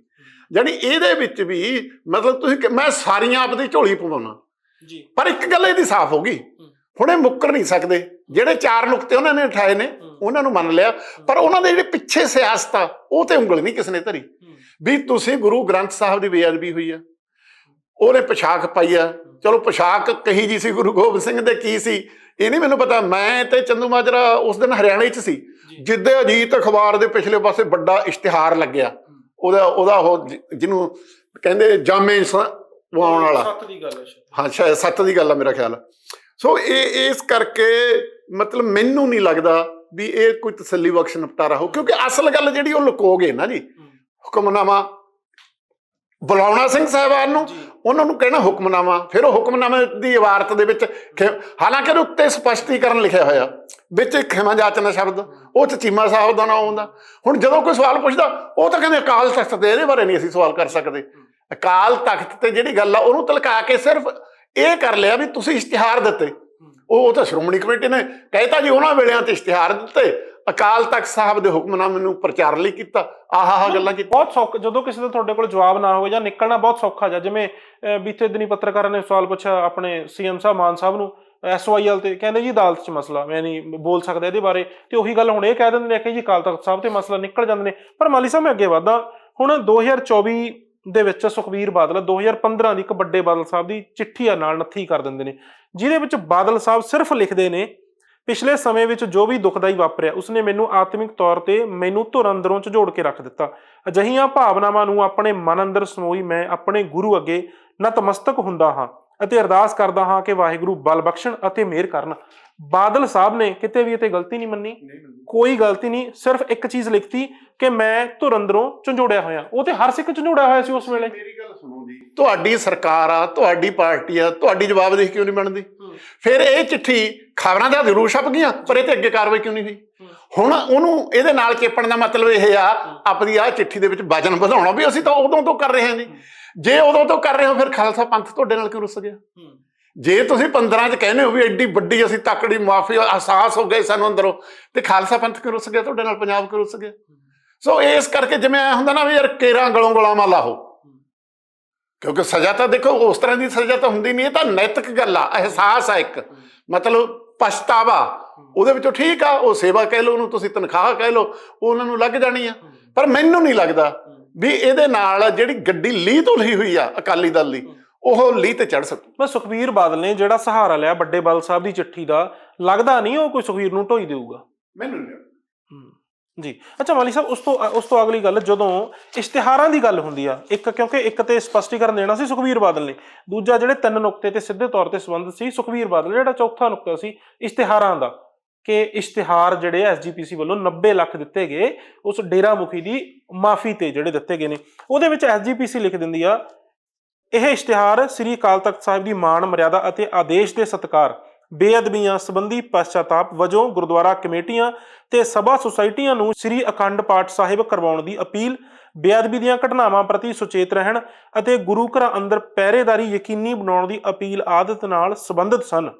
[SPEAKER 2] ਜਾਣੀ ਇਹਦੇ ਵਿੱਚ ਵੀ ਮਤਲਬ ਤੁਸੀਂ ਮੈਂ ਸਾਰੀਆਂ ਆਪਦੀ ਝੋਲੀ ਪਵਾਉਣਾ।
[SPEAKER 1] ਜੀ।
[SPEAKER 2] ਪਰ ਇੱਕ ਗੱਲ ਇਹਦੀ ਸਾਫ਼ ਹੋ ਗਈ। ਹੁਣ ਇਹ ਮੁੱਕਰ ਨਹੀਂ ਸਕਦੇ। ਜਿਹੜੇ ਚਾਰ ਨੁਕਤੇ ਉਹਨਾਂ ਨੇ ਉਠਾਏ ਨੇ। ਉਹਨਾਂ ਨੂੰ ਮੰਨ ਲਿਆ। ਪਰ ਉਹਨਾਂ ਦੇ ਜਿਹੜੇ ਪਿੱਛੇ ਸਿਆਸਤ ਆ ਉਹ ਤੇ ਉਂਗਲ ਨਹੀਂ ਕਿਸ ਨੇ ਧਰੀ। ਵੀ ਤੁਸੀਂ ਗੁਰੂ ਗ੍ਰੰਥ ਸਾਹਿਬ ਦੀ ਬੇਅਦਬੀ ਹੋਈ ਆ। ਉਹਨੇ ਪੋਸ਼ਾਕ ਪਾਈ ਆ। ਚਲੋ ਪੋਸ਼ਾਕ ਕਹੀ ਜੀ ਸੀ ਗੁਰੂ ਗੋਬਿੰਦ ਸਿੰਘ ਦੇ ਕੀ ਸੀ? ਇਹ ਨਹੀਂ ਮੈਨੂੰ ਪਤਾ। ਮੈਂ ਤੇ ਚੰਦੂ ਮਾਜਰਾ ਉਸ ਦਿਨ ਹਰਿਆਣੇ 'ਚ ਸੀ। ਜਿੱਦੇ ਅਜੀਤ ਅਖਬਾਰ ਦੇ ਪਿਛਲੇ ਪਾਸੇ ਵੱਡਾ ਇਸ਼ਤਿਹਾਰ ਲੱਗਿਆ। ਉਹਦਾ ਉਹਦਾ ਉਹ ਜਿਹਨੂੰ ਕਹਿੰਦੇ ਜਾਮੇ ਵਾਉਣ ਵਾਲਾ।
[SPEAKER 1] ਸੱਤ ਦੀ ਗੱਲ ਹੈ।
[SPEAKER 2] ਹਾਂ ਸ਼ਾਇਦ ਸੱਤ ਦੀ ਗੱਲ ਆ ਮੇਰਾ ਖਿਆਲ। ਸੋ ਇਹ ਇਸ ਕਰਕੇ ਮਤਲਬ ਮੈਨੂੰ ਨਹੀਂ ਲੱਗਦਾ ਵੀ ਇਹ ਕੋਈ ਤਸੱਲੀ ਬਖਸ਼ ਨਿਪਟਾਰਾ ਹੋ ਕਿਉਂਕਿ ਅਸਲ ਗੱਲ ਜਿਹੜੀ ਉਹ ਲੁਕੋਗੇ ਨਾ ਜੀ। ਹੁਕਮਨਾਮਾ ਬੁਲਾਉਣਾ ਸਿੰਘ ਸਾਹਿਬਾਨ ਨੂੰ ਉਹਨਾਂ ਨੂੰ ਕਹਿਣਾ ਹੁਕਮਨਾਮਾ ਫਿਰ ਉਹ ਹੁਕਮਨਾਮੇ ਦੀ ਇਬਾਰਤ ਦੇ ਵਿੱਚ ਹਾਲਾਂਕਿ ਉਹਦੇ ਉੱਤੇ ਸਪਸ਼ਟੀਕਰਨ ਲਿਖਿਆ ਹੋਇਆ ਵਿੱਚ ਖਿਮਾ ਜਾਚਨਾ ਸ਼ਬਦ ਉਹ ਚ ਚੀਮਾ ਸਾਹਿਬ ਦਾ ਨਾਮ ਆਉਂਦਾ। ਹੁਣ ਜਦੋਂ ਕੋਈ ਸਵਾਲ ਪੁੱਛਦਾ ਉਹ ਤਾਂ ਕਹਿੰਦੇ ਅਕਾਲ ਤਖਤ ਤੇ ਇਹਦੇ ਬਾਰੇ ਨਹੀਂ ਅਸੀਂ ਸਵਾਲ ਕਰ ਸਕਦੇ। ਅਕਾਲ ਤਖਤ ਤੇ ਜਿਹੜੀ ਗੱਲ ਆ ਉਹਨੂੰ ਤਲਕਾ ਕੇ ਸਿਰਫ ਇਹ ਕਰ ਲਿਆ ਵੀ ਤੁਸੀਂ ਇਸ਼ਤਿਹਾਰ ਦਿੱਤੇ। ਉਹ ਉਹ ਤਾਂ ਸ਼੍ਰੋਮਣੀ ਕਮੇਟੀ ਨੇ ਕਹਿਤਾ ਜੀ ਉਹਨਾਂ ਵੇਲਿਆਂ ਤੇ ਇਸ਼ਤਿਹਾਰ ਦਿੱਤੇ। ਅਕਾਲ ਤਖਤ ਸਾਹਿਬ ਦੇ ਹੁਕਮਨਾਮੇ ਨੂੰ ਪ੍ਰਚਾਰ ਲਈ ਕੀਤਾ। ਆਹ ਗੱਲਾਂ ਕੀਤੀਆਂ।
[SPEAKER 1] ਬਹੁਤ ਸੌਖਾ, ਜਦੋਂ ਕਿਸੇ ਦਾ ਤੁਹਾਡੇ ਕੋਲ ਜਵਾਬ ਨਾ ਹੋਵੇ ਜਾਂ ਨਿਕਲਣਾ ਬਹੁਤ ਸੌਖਾ ਜਾ ਜਿਵੇਂ ਬੀਤੇ ਦਿਨੀ ਪੱਤਰਕਾਰਾਂ ਨੇ ਸਵਾਲ ਪੁੱਛਿਆ ਆਪਣੇ ਸੀਐਮ ਸਾਹਿਬ, ਮਾਨ ਸਾਹਿਬ ਨੂੰ ਐਸਵਾਈਐਲ ਤੇ, ਕਹਿੰਦੇ ਜੀ ਅਦਾਲਤ 'ਚ ਮਸਲਾ ਮੈਂ ਨਹੀਂ ਬੋਲ ਸਕਦਾ ਇਹਦੇ ਬਾਰੇ। ਤੇ ਉਹੀ ਗੱਲ ਹੁਣ ਇਹ ਕਹਿ ਦਿੰਦੇ ਨੇ ਕਿ ਜੀ ਅਕਾਲ ਤਖਤ ਸਾਹਿਬ ਤੇ ਮਸਲਾ ਨਿਕਲ ਜਾਂਦੇ ਨੇ। ਪਰ ਮਾਲੀ ਸਾਹਿਬ, ਮੈਂ ਅੱਗੇ ਵਧਦਾ। ਹੁਣ 2024 ਦੇ ਵਿੱਚ ਸੁਖਵੀਰ ਬਾਦਲ 2015 ਦੀ ਇੱਕ ਬਾਦਲ ਸਾਹਿਬ ਦੀ ਚਿੱਠੀ ਆ ਨਾਲ ਨੱਥੀ ਕਰ ਦਿੰਦੇ ਨੇ। ਜਿਹਦੇ ਵਿੱਚ ਬਾਦਲ ਸਾਹਿਬ ਸਿਰਫ ਲਿਖਦੇ ਨੇ, ਪਿਛਲੇ ਸਮੇਂ ਵਿੱਚ ਜੋ ਵੀ ਦੁਖਦਾਈ ਵਾਪਰਿਆ, ਉਸਨੇ ਮੈਨੂੰ ਆਤਮਿਕ ਤੌਰ ਤੇ ਮੈਨੂੰ ਧੁਰ ਅੰਦਰੋਂ ਝੋੜ ਕੇ ਰੱਖ ਦਿੱਤਾ। ਅਜਿਹੀਆਂ ਭਾਵਨਾਵਾਂ ਨੂੰ ਆਪਣੇ ਮਨ ਅੰਦਰ ਸਮੋਈ ਮੈਂ ਆਪਣੇ ਗੁਰੂ ਅੱਗੇ ਨਤਮਸਤਕ ਹੁੰਦਾ ਹਾਂ ਅਤੇ ਅਰਦਾਸ ਕਰਦਾ ਹਾਂ ਕਿ ਵਾਹਿਗੁਰੂ ਬਲ ਬਖਸ਼ਣ ਅਤੇ ਮਿਹਰ ਕਰਨ। ਬਾਦਲ ਸਾਹਿਬ ਨੇ ਕਿਤੇ ਵੀ ਇਹ ਤੇ ਗਲਤੀ ਨਹੀਂ ਮੰਨੀ। ਕੋਈ ਗਲਤੀ ਨਹੀਂ ਸਿਰਫ ਇੱਕ ਚੀਜ਼ ਲਿਖਤੀ ਕਿ ਮੈਂ ਧੁਰ ਅੰਦਰੋਂ ਝੰਜੋੜਿਆ ਹੋਇਆ। ਉਹ ਤੇ ਹਰ ਸਿੱਖ ਝੰਜੋੜਿਆ ਹੋਇਆ ਸੀ ਉਸ ਵੇਲੇ।
[SPEAKER 2] ਮੇਰੀ ਗੱਲ ਸੁਣੋ ਜੀ। ਤੁਹਾਡੀ ਸਰਕਾਰ ਆ ਤੁਹਾਡੀ ਪਾਰਟੀ ਆ ਤੁਹਾਡੀ ਜਵਾਬਦੇਹੀ ਕਿਉਂ ਨਹੀਂ ਬਣਦੀ? ਫਿਰ ਇਹ ਚਿੱਠੀ ਖਬਰਾਂ ਦਾ ਜ਼ਰੂਰ ਛਪ ਗਈਆਂ ਪਰ ਇਹ ਤੇ ਅੱਗੇ ਕਾਰਵਾਈ ਕਿਉਂ ਨਹੀਂ ਹੋਈ? ਹੁਣ ਉਹਨੂੰ ਇਹਦੇ ਨਾਲ ਚੇਪਣ ਦਾ ਮਤਲਬ ਇਹ ਆ ਆਪਣੀ ਆ ਚਿੱਠੀ ਦੇ ਵਿੱਚ ਵਜਨ ਵਧਾਉਣਾ ਵੀ ਅਸੀਂ ਤਾਂ ਉਦੋਂ ਤੋਂ ਕਰ ਰਹੇ ਹਾਂ ਜੀ। ਜੇ ਉਦੋਂ ਤੋਂ ਕਰ ਰਹੇ ਹੋ ਫਿਰ ਖਾਲਸਾ ਪੰਥ ਤੁਹਾਡੇ ਨਾਲ ਕਿਉਂ ਰੁੱਸ ਗਿਆ? ਜੇ ਤੁਸੀਂ 15 ਚ ਕਹਿੰਦੇ ਹੋ ਵੀ ਐਡੀ ਵੱਡੀ ਅਸੀਂ ਤਕੜੀ ਮਾਫੀ, ਅਹਿਸਾਸ ਹੋ ਗਏ ਸਾਨੂੰ ਅੰਦਰੋਂ, ਤੇ ਖਾਲਸਾ ਪੰਥ ਕਿਉਂ ਰੁੱਸ ਗਿਆ ਤੁਹਾਡੇ ਨਾਲ, ਪੰਜਾਬ ਕਿਉਂ ਰੁੱਸ ਗਿਆ? ਸੋ ਇਸ ਕਰਕੇ ਜਿਵੇਂ ਐਂ ਹੁੰਦਾ ਨਾ ਵੀ ਯਾਰ ਕੇਰਾਂ ਗਲੋਂ ਗੁਲਾਮਾਂ ਲਾਹੋ। ਕਿਉਂਕਿ ਸਜ਼ਾ ਤਾਂ ਦੇਖੋ, ਉਸ ਤਰ੍ਹਾਂ ਦੀ ਸਜ਼ਾ ਤਾਂ ਹੁੰਦੀ ਨਹੀਂ, ਇਹ ਤਾਂ ਨੈਤਿਕ ਗੱਲ ਆ, ਅਹਿਸਾਸ ਆ ਇੱਕ। ਮਤਲਬ ਪਛਤਾਵਾ, ਉਹਦੇ ਵਿੱਚੋਂ ਠੀਕ ਆ, ਉਹ ਸੇਵਾ ਕਹਿ ਲਓ, ਉਹਨੂੰ ਤੁਸੀਂ ਤਨਖਾਹ ਕਹਿ ਲਓ, ਉਹ ਉਹਨਾਂ ਨੂੰ ਲੱਗ ਜਾਣੀ ਆ। ਪਰ ਮੈਨੂੰ ਨਹੀਂ ਲੱਗਦਾ ਵੀ ਇਹਦੇ ਨਾਲ ਜਿਹੜੀ ਗੱਡੀ ਲੀਹ ਤੋਂ ਲਈ ਹੋਈ ਆ ਅਕਾਲੀ ਦਲ ਦੀ ਉਹ ਲੀਹ ਤੇ ਚੜ ਸਕੂ।
[SPEAKER 1] ਮੈਂ ਸੁਖਵੀਰ ਬਾਦਲ ਨੇ ਜਿਹੜਾ ਸਹਾਰਾ ਲਿਆ ਵੱਡੇ ਬਾਦਲ ਸਾਹਿਬ ਦੀ ਚਿੱਠੀ ਦਾ ਲੱਗਦਾ ਨਹੀਂ ਉਹ ਕੋਈ ਸੁਖਵੀਰ ਨੂੰ ਢੋਈ ਦੇਊਗਾ?
[SPEAKER 2] ਮੈਨੂੰ ਨਹੀਂ
[SPEAKER 1] ਜੀ। ਅੱਛਾ ਮਾਲੀ ਸਾਹਿਬ ਉਸ ਤੋਂ ਉਸ ਤੋਂ ਅਗਲੀ ਗੱਲ ਜਦੋਂ ਇਸ਼ਤਿਹਾਰਾਂ ਦੀ ਗੱਲ ਹੁੰਦੀ ਆ ਇੱਕ ਕਿਉਂਕਿ ਇੱਕ ਤੇ ਸਪਸ਼ਟੀਕਰਨ ਦੇਣਾ ਸੀ ਸੁਖਬੀਰ ਬਾਦਲ ਨੇ ਦੂਜਾ ਜਿਹੜੇ ਤਿੰਨ ਨੁਕਤੇ ਤੇ ਸਿੱਧੇ ਤੌਰ ਤੇ ਸੰਬੰਧ ਸੀ ਸੁਖਬੀਰ ਬਾਦਲ ਜਿਹੜਾ ਚੌਥਾ ਨੁਕਤਾ ਸੀ ਇਸ਼ਤਿਹਾਰਾਂ ਦਾ ਕਿ ਇਸ਼ਤਿਹਾਰ ਜਿਹੜੇ ਐਸਜੀਪੀਸੀ ਵੱਲੋਂ 90 ਲੱਖ ਦਿੱਤੇ ਗਏ ਉਸ ਡੇਰਾ ਮੁਖੀ ਦੀ ਮਾਫੀ ਤੇ ਜਿਹੜੇ ਦਿੱਤੇ ਗਏ ਨੇ। ਉਹਦੇ ਵਿੱਚ ਐਸਜੀਪੀਸੀ ਲਿਖ ਦਿੰਦੀ ਆ ਇਹ ਇਸ਼ਤਿਹਾਰ ਸ੍ਰੀ ਅਕਾਲ ਤਖਤ ਸਾਹਿਬ ਦੀ ਮਾਣ, ਮਰਿਆਦਾ ਅਤੇ ਆਦੇਸ਼ ਦੇ ਸਤਕਾਰ, ਬੇਅਦਬੀਆਂ ਸੰਬੰਧੀ ਪਛਤਾਪ ਵਜੋਂ ਗੁਰਦੁਆਰਾ ਕਮੇਟੀਆਂ ਤੇ ਸਭਾ ਸੁਸਾਇਟੀਆਂ ਨੂੰ ਸ੍ਰੀ ਅਖੰਡ ਪਾਠ ਸਾਹਿਬ ਕਰਵਾਉਣ ਦੀ ਅਪੀਲ, ਬੇਅਦਬੀ ਦੀਆਂ ਘਟਨਾਵਾਂ ਪ੍ਰਤੀ ਸੁਚੇਤ ਰਹਿਣ ਅਤੇ ਗੁਰੂ ਘਰਾਂ ਅੰਦਰ ਪਹਿਰੇਦਾਰੀ ਯਕੀਨੀ ਬਣਾਉਣ ਦੀ ਅਪੀਲ ਆਦਤ ਨਾਲ ਸੰਬੰਧਿਤ ਸਨ।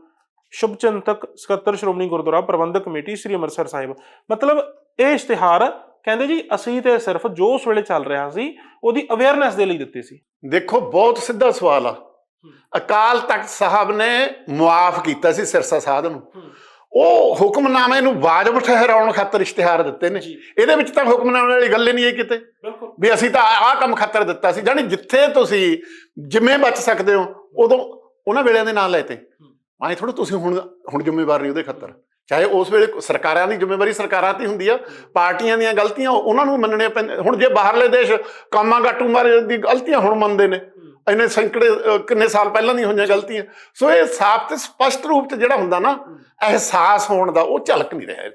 [SPEAKER 1] ਸ਼ੁਭਚਿੰਤਕ ਸਕੱਤਰ ਸ਼੍ਰੋਮਣੀ ਗੁਰਦੁਆਰਾ ਪ੍ਰਬੰਧਕ ਕਮੇਟੀ ਸ੍ਰੀ ਅੰਮ੍ਰਿਤਸਰ ਸਾਹਿਬ। ਮਤਲਬ ਇਹ ਇਸ਼ਤਿਹਾਰ ਕਹਿੰਦੇ ਜੀ ਅਸੀਂ ਤੇ ਸਿਰਫ ਜੋ ਉਸ ਵੇਲੇ ਚੱਲ ਰਿਹਾ ਸੀ ਉਹਦੀ ਅਵੇਅਰਨੈਸ ਦੇ ਲਈ ਦਿੱਤੇ ਸੀ।
[SPEAKER 2] ਦੇਖੋ ਬਹੁਤ ਸਿੱਧਾ ਸਵਾਲ ਆ। ਅਕਾਲ ਤਖਤ ਸਾਹਿਬ ਨੇ ਮੁਆਫ ਕੀਤਾ ਸੀ ਸਿਰਸਾ ਸਾਧ ਨੂੰ। ਉਹ ਹੁਕਮਨਾਮੇ ਨੂੰ ਵਾਜਬ ਠਹਿਰਾਉਣ ਖਾਤਰ ਇਸ਼ਤਿਹਾਰ ਦਿੱਤੇ ਨੇ। ਇਹਦੇ ਵਿੱਚ ਤਾਂ ਹੁਕਮਨਾਮੇ ਵਾਲੀ ਗੱਲ ਹੀ ਨਹੀਂ ਹੈ ਕਿਤੇ।
[SPEAKER 1] ਬਿਲਕੁਲ।
[SPEAKER 2] ਵੀ ਅਸੀਂ ਤਾਂ ਆਹ ਕੰਮ ਖਾਤਰ ਦਿੱਤਾ ਸੀ। ਜਾਨੀ ਜਿੱਥੇ ਤੁਸੀਂ ਜਿੰਮੇ ਬਚ ਸਕਦੇ ਹੋ ਉਦੋਂ ਉਹਨਾਂ ਵੇਲਿਆਂ ਦੇ ਨਾਂ ਲੈਤੇ ਐਂ ਥੋੜਾ ਤੁਸੀਂ ਹੁਣ ਹੁਣ ਜ਼ਿੰਮੇਵਾਰ ਨਹੀਂ ਉਹਦੇ ਖਾਤਰ। ਚਾਹੇ ਉਸ ਵੇਲੇ ਸਰਕਾਰਾਂ ਦੀ ਜ਼ਿੰਮੇਵਾਰੀ ਸਰਕਾਰਾਂ ਤੇ ਹੁੰਦੀ ਆ, ਪਾਰਟੀਆਂ ਦੀਆਂ ਗਲਤੀਆਂ ਉਹਨਾਂ ਨੂੰ ਮੰਨਣੀਆਂ ਪੈਂਦੀਆਂ ਹੁਣ ਜੇ ਬਾਹਰਲੇ ਦੇਸ਼ ਕਾਮਾ ਗਾਟੂ ਮਾਰੇ ਦੀ ਗਲਤੀਆਂ ਹੁਣ ਮੰਨਦੇ ਨੇ, ਇੰਨੇ ਸੰਕੜੇ ਕਿੰਨੇ ਸਾਲ ਪਹਿਲਾਂ ਦੀ ਹੋਈਆਂ ਗਲਤੀਆਂ, ਸੋ ਇਹ ਸਾਫ਼ ਤੇ ਸਪਸ਼ਟ ਰੂਪ ਚ ਜਿਹੜਾ ਹੁੰਦਾ ਨਾ, ਅਹਿਸਾਸ ਹੋਣ ਦਾ ਉਹ ਝਲਕ ਨਹੀਂ ਰਿਹਾ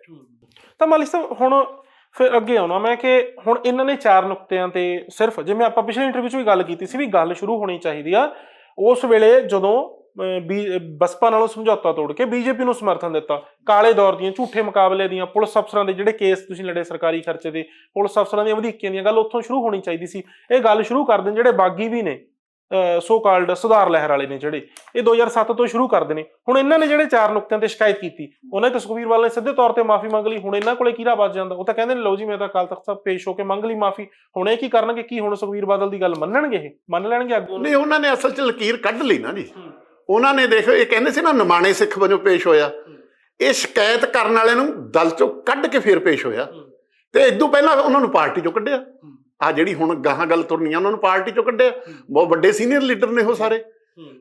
[SPEAKER 1] ਤਾਂ ਮਾਲਿਕ ਸਾਹਿਬ, ਹੁਣ ਫਿਰ ਅੱਗੇ ਆਉਣਾ ਮੈਂ ਕਿ ਹੁਣ ਇਹਨਾਂ ਨੇ ਚਾਰ ਨੁਕਤਿਆਂ ਤੇ ਸਿਰਫ, ਜਿਵੇਂ ਆਪਾਂ ਪਿਛਲੇ ਇੰਟਰਵਿਊ 'ਚ ਵੀ ਗੱਲ ਕੀਤੀ ਸੀ ਵੀ ਗੱਲ ਸ਼ੁਰੂ ਹੋਣੀ ਚਾਹੀਦੀ ਆ, ਉਸ ਵੇਲੇ ਜਦੋਂ ਬਸਪਾ ਨਾਲੋਂ ਸਮਝੌਤਾ ਤੋੜ ਕੇ ਬੀਜੇਪੀ ਨੂੰ ਸਮਰਥਨ ਦਿੱਤਾ। ਕਾਲੇ ਦੌਰ ਦੀਆਂ ਝੂਠੇ ਮੁਕਾਬਲੇ ਦੀਆਂ ਪੁਲਿਸ ਅਫਸਰਾਂ ਦੇ ਜਿਹੜੇ ਕੇਸ ਤੁਸੀਂ ਲੜੇ ਸਰਕਾਰੀ ਖਰਚੇ ਦੇ ਪੁਲਿਸ ਅਫਸਰਾਂ ਦੀਆਂ ਵਧੀਕੀਆਂ ਦੀਆਂ ਗੱਲ ਉੱਥੋਂ ਸ਼ੁਰੂ ਹੋਣੀ ਚਾਹੀਦੀ ਸੀ। ਇਹ ਗੱਲ ਸ਼ੁਰੂ ਕਰ ਦੇਣ ਜਿਹੜੇ ਬਾਗੀ ਵੀ ਨੇ ਸੋ ਕਾਲਡ ਸੁਧਾਰ ਲਹਿਰ ਵਾਲੇ ਨੇ ਜਿਹੜੇ ਇਹ 2007 ਤੋਂ ਸ਼ੁਰੂ ਕਰਦੇ ਨੇ। ਹੁਣ ਇਹਨਾਂ ਨੇ ਜਿਹੜੇ ਚਾਰ ਨੁਕਤਿਆਂ ਤੇ ਸ਼ਿਕਾਇਤ ਕੀਤੀ ਉਹਨਾਂ ਤੇ ਸੁਖਬੀਰ ਬਾਦਲ ਨੇ ਸਿੱਧੇ ਤੌਰ ਤੇ ਮਾਫੀ ਮੰਗ ਲਈ ਹੁਣ ਇਹਨਾਂ ਕੋਲੇ ਕਿਹੜਾ ਵੱਜ ਜਾਂਦਾ? ਉਹ ਤਾਂ ਕਹਿੰਦੇ ਨੇ ਲਓ ਜੀ ਮੈਂ ਤਾਂ ਅਕਾਲ ਤਖਤ ਸਾਹਿਬ ਪੇਸ਼ ਹੋ ਕੇ ਮੰਗ ਲਈ ਮਾਫੀ ਹੁਣ ਇਹ ਕੀ ਕਰਨਗੇ ਕੀ ਹੁਣ ਸੁਖਬੀਰ ਬਾਦਲ ਦੀ ਗੱਲ ਮੰਨਣਗੇ ਇਹ? ਮੰਨ ਲੈਣਗੇ ਅੱਗੋਂ?
[SPEAKER 2] ਨਹੀਂ ਉਹਨਾਂ ਨੇ ਅਸਲ ਚ ਲਕੀਰ ਕੱਢ ਲਈ ਨਾ ਜੀ। ਉਹਨਾਂ ਨੇ ਦੇਖੋ ਇਹ ਕਹਿੰਦੇ ਸੀ ਨਾ ਨਿਮਾਣੇ ਸਿੱਖ ਵਜੋਂ ਪੇਸ਼ ਹੋਇਆ। ਇਹ ਸ਼ਿਕਾਇਤ ਕਰਨ ਵਾਲੇ ਨੂੰ ਦਲ ਚੋਂ ਕੱਢ ਕੇ ਫੇਰ ਪੇਸ਼ ਹੋਇਆ। ਤੇ ਇਦੋਂ ਪਹਿਲਾਂ ਉਹਨਾਂ ਨੂੰ ਪਾਰਟੀ ਚੋਂ ਕੱਢਿਆ। ਆ ਜਿਹੜੀ ਹੁਣ ਗਾਹਾਂ ਗੱਲ ਤੁਰਨੀ ਆ ਉਹਨਾਂ ਨੂੰ ਪਾਰਟੀ ਚੋਂ ਕੱਢਿਆ। ਬਹੁਤ ਵੱਡੇ ਸੀਨੀਅਰ ਲੀਡਰ ਨੇ ਉਹ ਸਾਰੇ।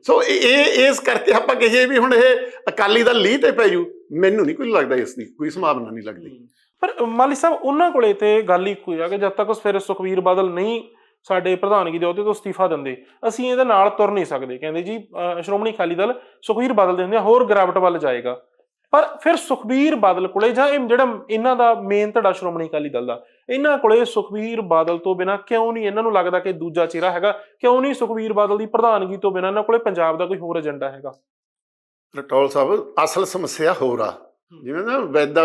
[SPEAKER 2] ਸੋ ਇਹ ਇਸ ਕਰਕੇ ਆਪਾਂ ਕਹੀਏ ਵੀ ਹੁਣ ਇਹ ਅਕਾਲੀ ਦਲ ਲੀਹ ਤੇ ਪੈ ਜੂ। ਮੈਨੂੰ ਨਹੀਂ ਕੋਈ ਲੱਗਦਾ ਇਸ ਦੀ ਕੋਈ ਸੰਭਾਵਨਾ ਨਹੀਂ ਲੱਗਦੀ।
[SPEAKER 1] ਪਰ ਮਾਲੀ ਸਾਹਿਬ ਉਹਨਾਂ ਕੋਲੇ ਤੇ ਗੱਲ ਹੀ ਕੋਈ ਆ ਕਿ ਜਦ ਤੱਕ ਫਿਰ ਸੁਖਬੀਰ ਬਾਦਲ ਨਹੀਂ ਸਾਡੇ ਪ੍ਰਧਾਨਗੀ ਦੇ ਅਹੁਦੇ ਤੋਂ ਅਸਤੀਫਾ ਦਿੰਦੇ। ਅਸੀਂ ਇਹਦੇ ਨਾਲ ਤੁਰ ਨਹੀਂ ਸਕਦੇ। ਕਹਿੰਦੇ ਜੀ ਸ਼੍ਰੋਮਣੀ ਅਕਾਲੀ ਦਲ ਸੁਖਬੀਰ ਬਾਦਲ ਦੇ ਹੁੰਦੇ ਹੋਰ ਗਿਰਾਵਟ ਵੱਲ ਜਾਏਗਾ। ਪਰ ਫਿਰ ਸੁਖਬੀਰ ਬਾਦਲ ਕੋਲੇ ਜਾਂ ਇਹ ਜਿਹੜਾ ਇਹਨਾਂ ਦਾ ਮੇਨ ਧੜਾ ਸ਼੍ਰੋਮਣੀ ਅਕਾਲੀ ਦਲ ਦਾ, ਇਹਨਾਂ ਕੋਲੇ ਸੁਖਬੀਰ ਬਾਦਲ ਤੋਂ ਬਿਨਾ ਕਿਉਂ ਨਹੀਂ ਇਹਨਾਂ ਨੂੰ ਲੱਗਦਾ ਕਿ ਦੂਜਾ ਚਿਹਰਾ ਹੈਗਾ? ਕਿਉਂ ਨਹੀਂ ਸੁਖਬੀਰ ਬਾਦਲ ਦੀ ਪ੍ਰਧਾਨਗੀ ਤੋਂ ਬਿਨਾ ਇਹਨਾਂ ਕੋਲੇ ਪੰਜਾਬ ਦਾ ਕੋਈ ਹੋਰ ਏਜੰਡਾ ਹੈਗਾ?
[SPEAKER 2] ਰਟੌਲ ਸਾਹਿਬ, ਅਸਲ ਸਮੱਸਿਆ ਹੋਰ ਆ। ਜਿਵੇਂ ਨਾ ਵੈਦਾ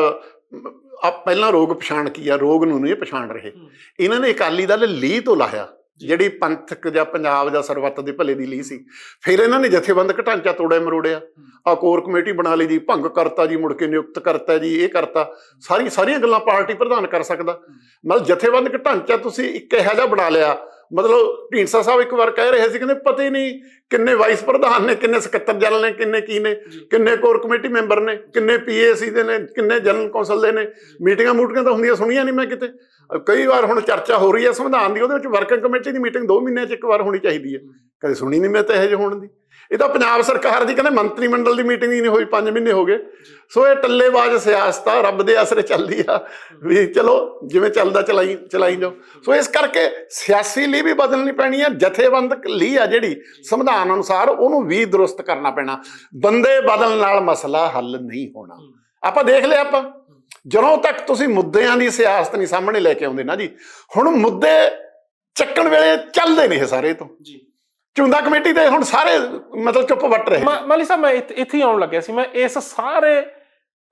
[SPEAKER 2] ਆ ਪਹਿਲਾਂ ਰੋਗ ਪਛਾਣ ਕੀ ਆ? ਰੋਗ ਨੂੰ ਨਹੀਂ ਪਛਾਣ ਰਹੇ। ਇਹਨਾਂ ਨੇ ਅਕਾਲੀ ਦਲ ਲੀਹ ਤੋਂ ਲਾਇਆ ਜਿਹੜੀ ਪੰਥਕ ਜਾਂ ਪੰਜਾਬ ਜਾਂ ਸਰਬੱਤ ਦੇ ਭਲੇ ਦੀ ਲੀਹ ਸੀ। ਫਿਰ ਇਹਨਾਂ ਨੇ ਜਥੇਬੰਦਕ ਢਾਂਚਾ ਤੋੜਿਆ ਮਰੋੜਿਆ। ਆ ਕੋਰ ਕਮੇਟੀ ਬਣਾ ਲਈ ਜੀ ਭੰਗ ਕਰਤਾ ਜੀ ਮੁੜ ਕੇ ਨਿਯੁਕਤ ਕਰਤਾ ਜੀ ਇਹ ਕਰਤਾ। ਸਾਰੀ ਸਾਰੀਆਂ ਗੱਲਾਂ ਪਾਰਟੀ ਪ੍ਰਧਾਨ ਕਰ ਸਕਦਾ। ਮਤਲਬ ਜਥੇਬੰਦਕ ਢਾਂਚਾ ਤੁਸੀਂ ਇੱਕ ਇਹੋ ਜਿਹਾ ਬਣਾ ਲਿਆ। ਮਤਲਬ ਢੀਂਡਸਾ ਸਾਹਿਬ ਇੱਕ ਵਾਰ ਕਹਿ ਰਹੇ ਸੀ ਕਹਿੰਦੇ ਪਤਾ ਹੀ ਨਹੀਂ ਕਿੰਨੇ ਵਾਈਸ ਪ੍ਰਧਾਨ ਨੇ ਕਿੰਨੇ ਸਕੱਤਰ ਜਨਰਲ ਨੇ ਕਿੰਨੇ ਕੀ ਨੇ ਕਿੰਨੇ ਕੋਰ ਕਮੇਟੀ ਮੈਂਬਰ ਨੇ ਕਿੰਨੇ ਪੀਏਸੀ ਦੇ ਨੇ ਕਿੰਨੇ ਜਨਰਲ ਕੌਂਸਲ ਦੇ ਨੇ। ਮੀਟਿੰਗਾਂ ਮੂਟਿੰਗਾਂ ਤਾਂ ਹੁੰਦੀਆਂ ਸੁਣੀਆਂ ਨਹੀਂ ਮੈਂ ਕਿਤੇ। ਕਈ ਵਾਰ ਹੁਣ ਚਰਚਾ ਹੋ ਰਹੀ ਹੈ ਸੰਵਿਧਾਨ ਦੀ ਉਹਦੇ ਵਿੱਚ ਵਰਕਿੰਗ ਕਮੇਟੀ ਦੀ ਮੀਟਿੰਗ 2 ਮਹੀਨਿਆਂ 'ਚ ਇੱਕ ਵਾਰ ਹੋਣੀ ਚਾਹੀਦੀ ਹੈ। ਕਦੇ ਸੁਣੀ ਨਹੀਂ ਮੈਂ ਤਾਂ ਇਹੋ ਜਿਹੇ ਹੋਣ ਦੀ। ਇਹ ਤਾਂ ਪੰਜਾਬ ਸਰਕਾਰ ਦੀ ਕਹਿੰਦੇ ਮੰਤਰੀ ਮੰਡਲ ਦੀ ਮੀਟਿੰਗ ਹੀ ਨਹੀਂ ਹੋਈ 5 ਮਹੀਨੇ ਹੋ ਗਏ। ਸੋ ਇਹ ਟੱਲੇਬਾਜ਼ ਸਿਆਸਤ ਆ, ਰੱਬ ਦੇ ਆਸਰੇ ਚੱਲਦੀ ਆ। ਵੀ ਚਲੋ, ਜਿਵੇਂ ਚੱਲਦਾ ਚਲਾਈ ਚਲਾਈ ਜਾਓ। ਸੋ ਇਸ ਕਰਕੇ ਸਿਆਸੀ ਲਈ ਵੀ ਬਦਲਣੀ ਪੈਣੀ ਆ ਜਥੇਬੰਦਕ ਲਈ ਆ ਜਿਹੜੀ, ਸੰਵਿਧਾਨ ਅਨੁਸਾਰ ਉਹਨੂੰ ਵੀ ਦਰੁਸਤ ਕਰਨਾ ਪੈਣਾ। ਬੰਦੇ ਬਦਲਣ ਨਾਲ ਮਸਲਾ ਹੱਲ ਨਹੀਂ ਹੋਣਾ। ਆਪਾਂ ਦੇਖ ਲਿਆ ਆਪਾਂ। ਜਦੋਂ ਤੱਕ ਤੁਸੀਂ ਮੁੱਦਿਆਂ ਦੀ ਸਿਆਸਤ ਨਹੀਂ ਸਾਹਮਣੇ ਲੈ ਕੇ ਆਉਂਦੇ ਨਾ ਜੀ, ਹੁਣ ਮੁੱਦੇ ਚੱਕਣ ਵੇਲੇ ਚੱਲਦੇ ਨੇ ਇਹ ਸਾਰੇ ਤੋਂ।
[SPEAKER 1] ਜੀ।
[SPEAKER 2] ਚੁੰਦਾ ਕਮੇਟੀ ਦੇ ਹੁਣ ਸਾਰੇ ਮਤਲਬ ਚੁੱਪ ਵੱਟ ਰਹੇ
[SPEAKER 1] ਮਾਲੀ ਸਾਹਿਬ, ਮੈਂ ਇੱਥੇ ਇੱਥੇ ਆਉਣ ਲੱਗਿਆ ਸੀ। ਮੈਂ ਇਸ ਸਾਰੇ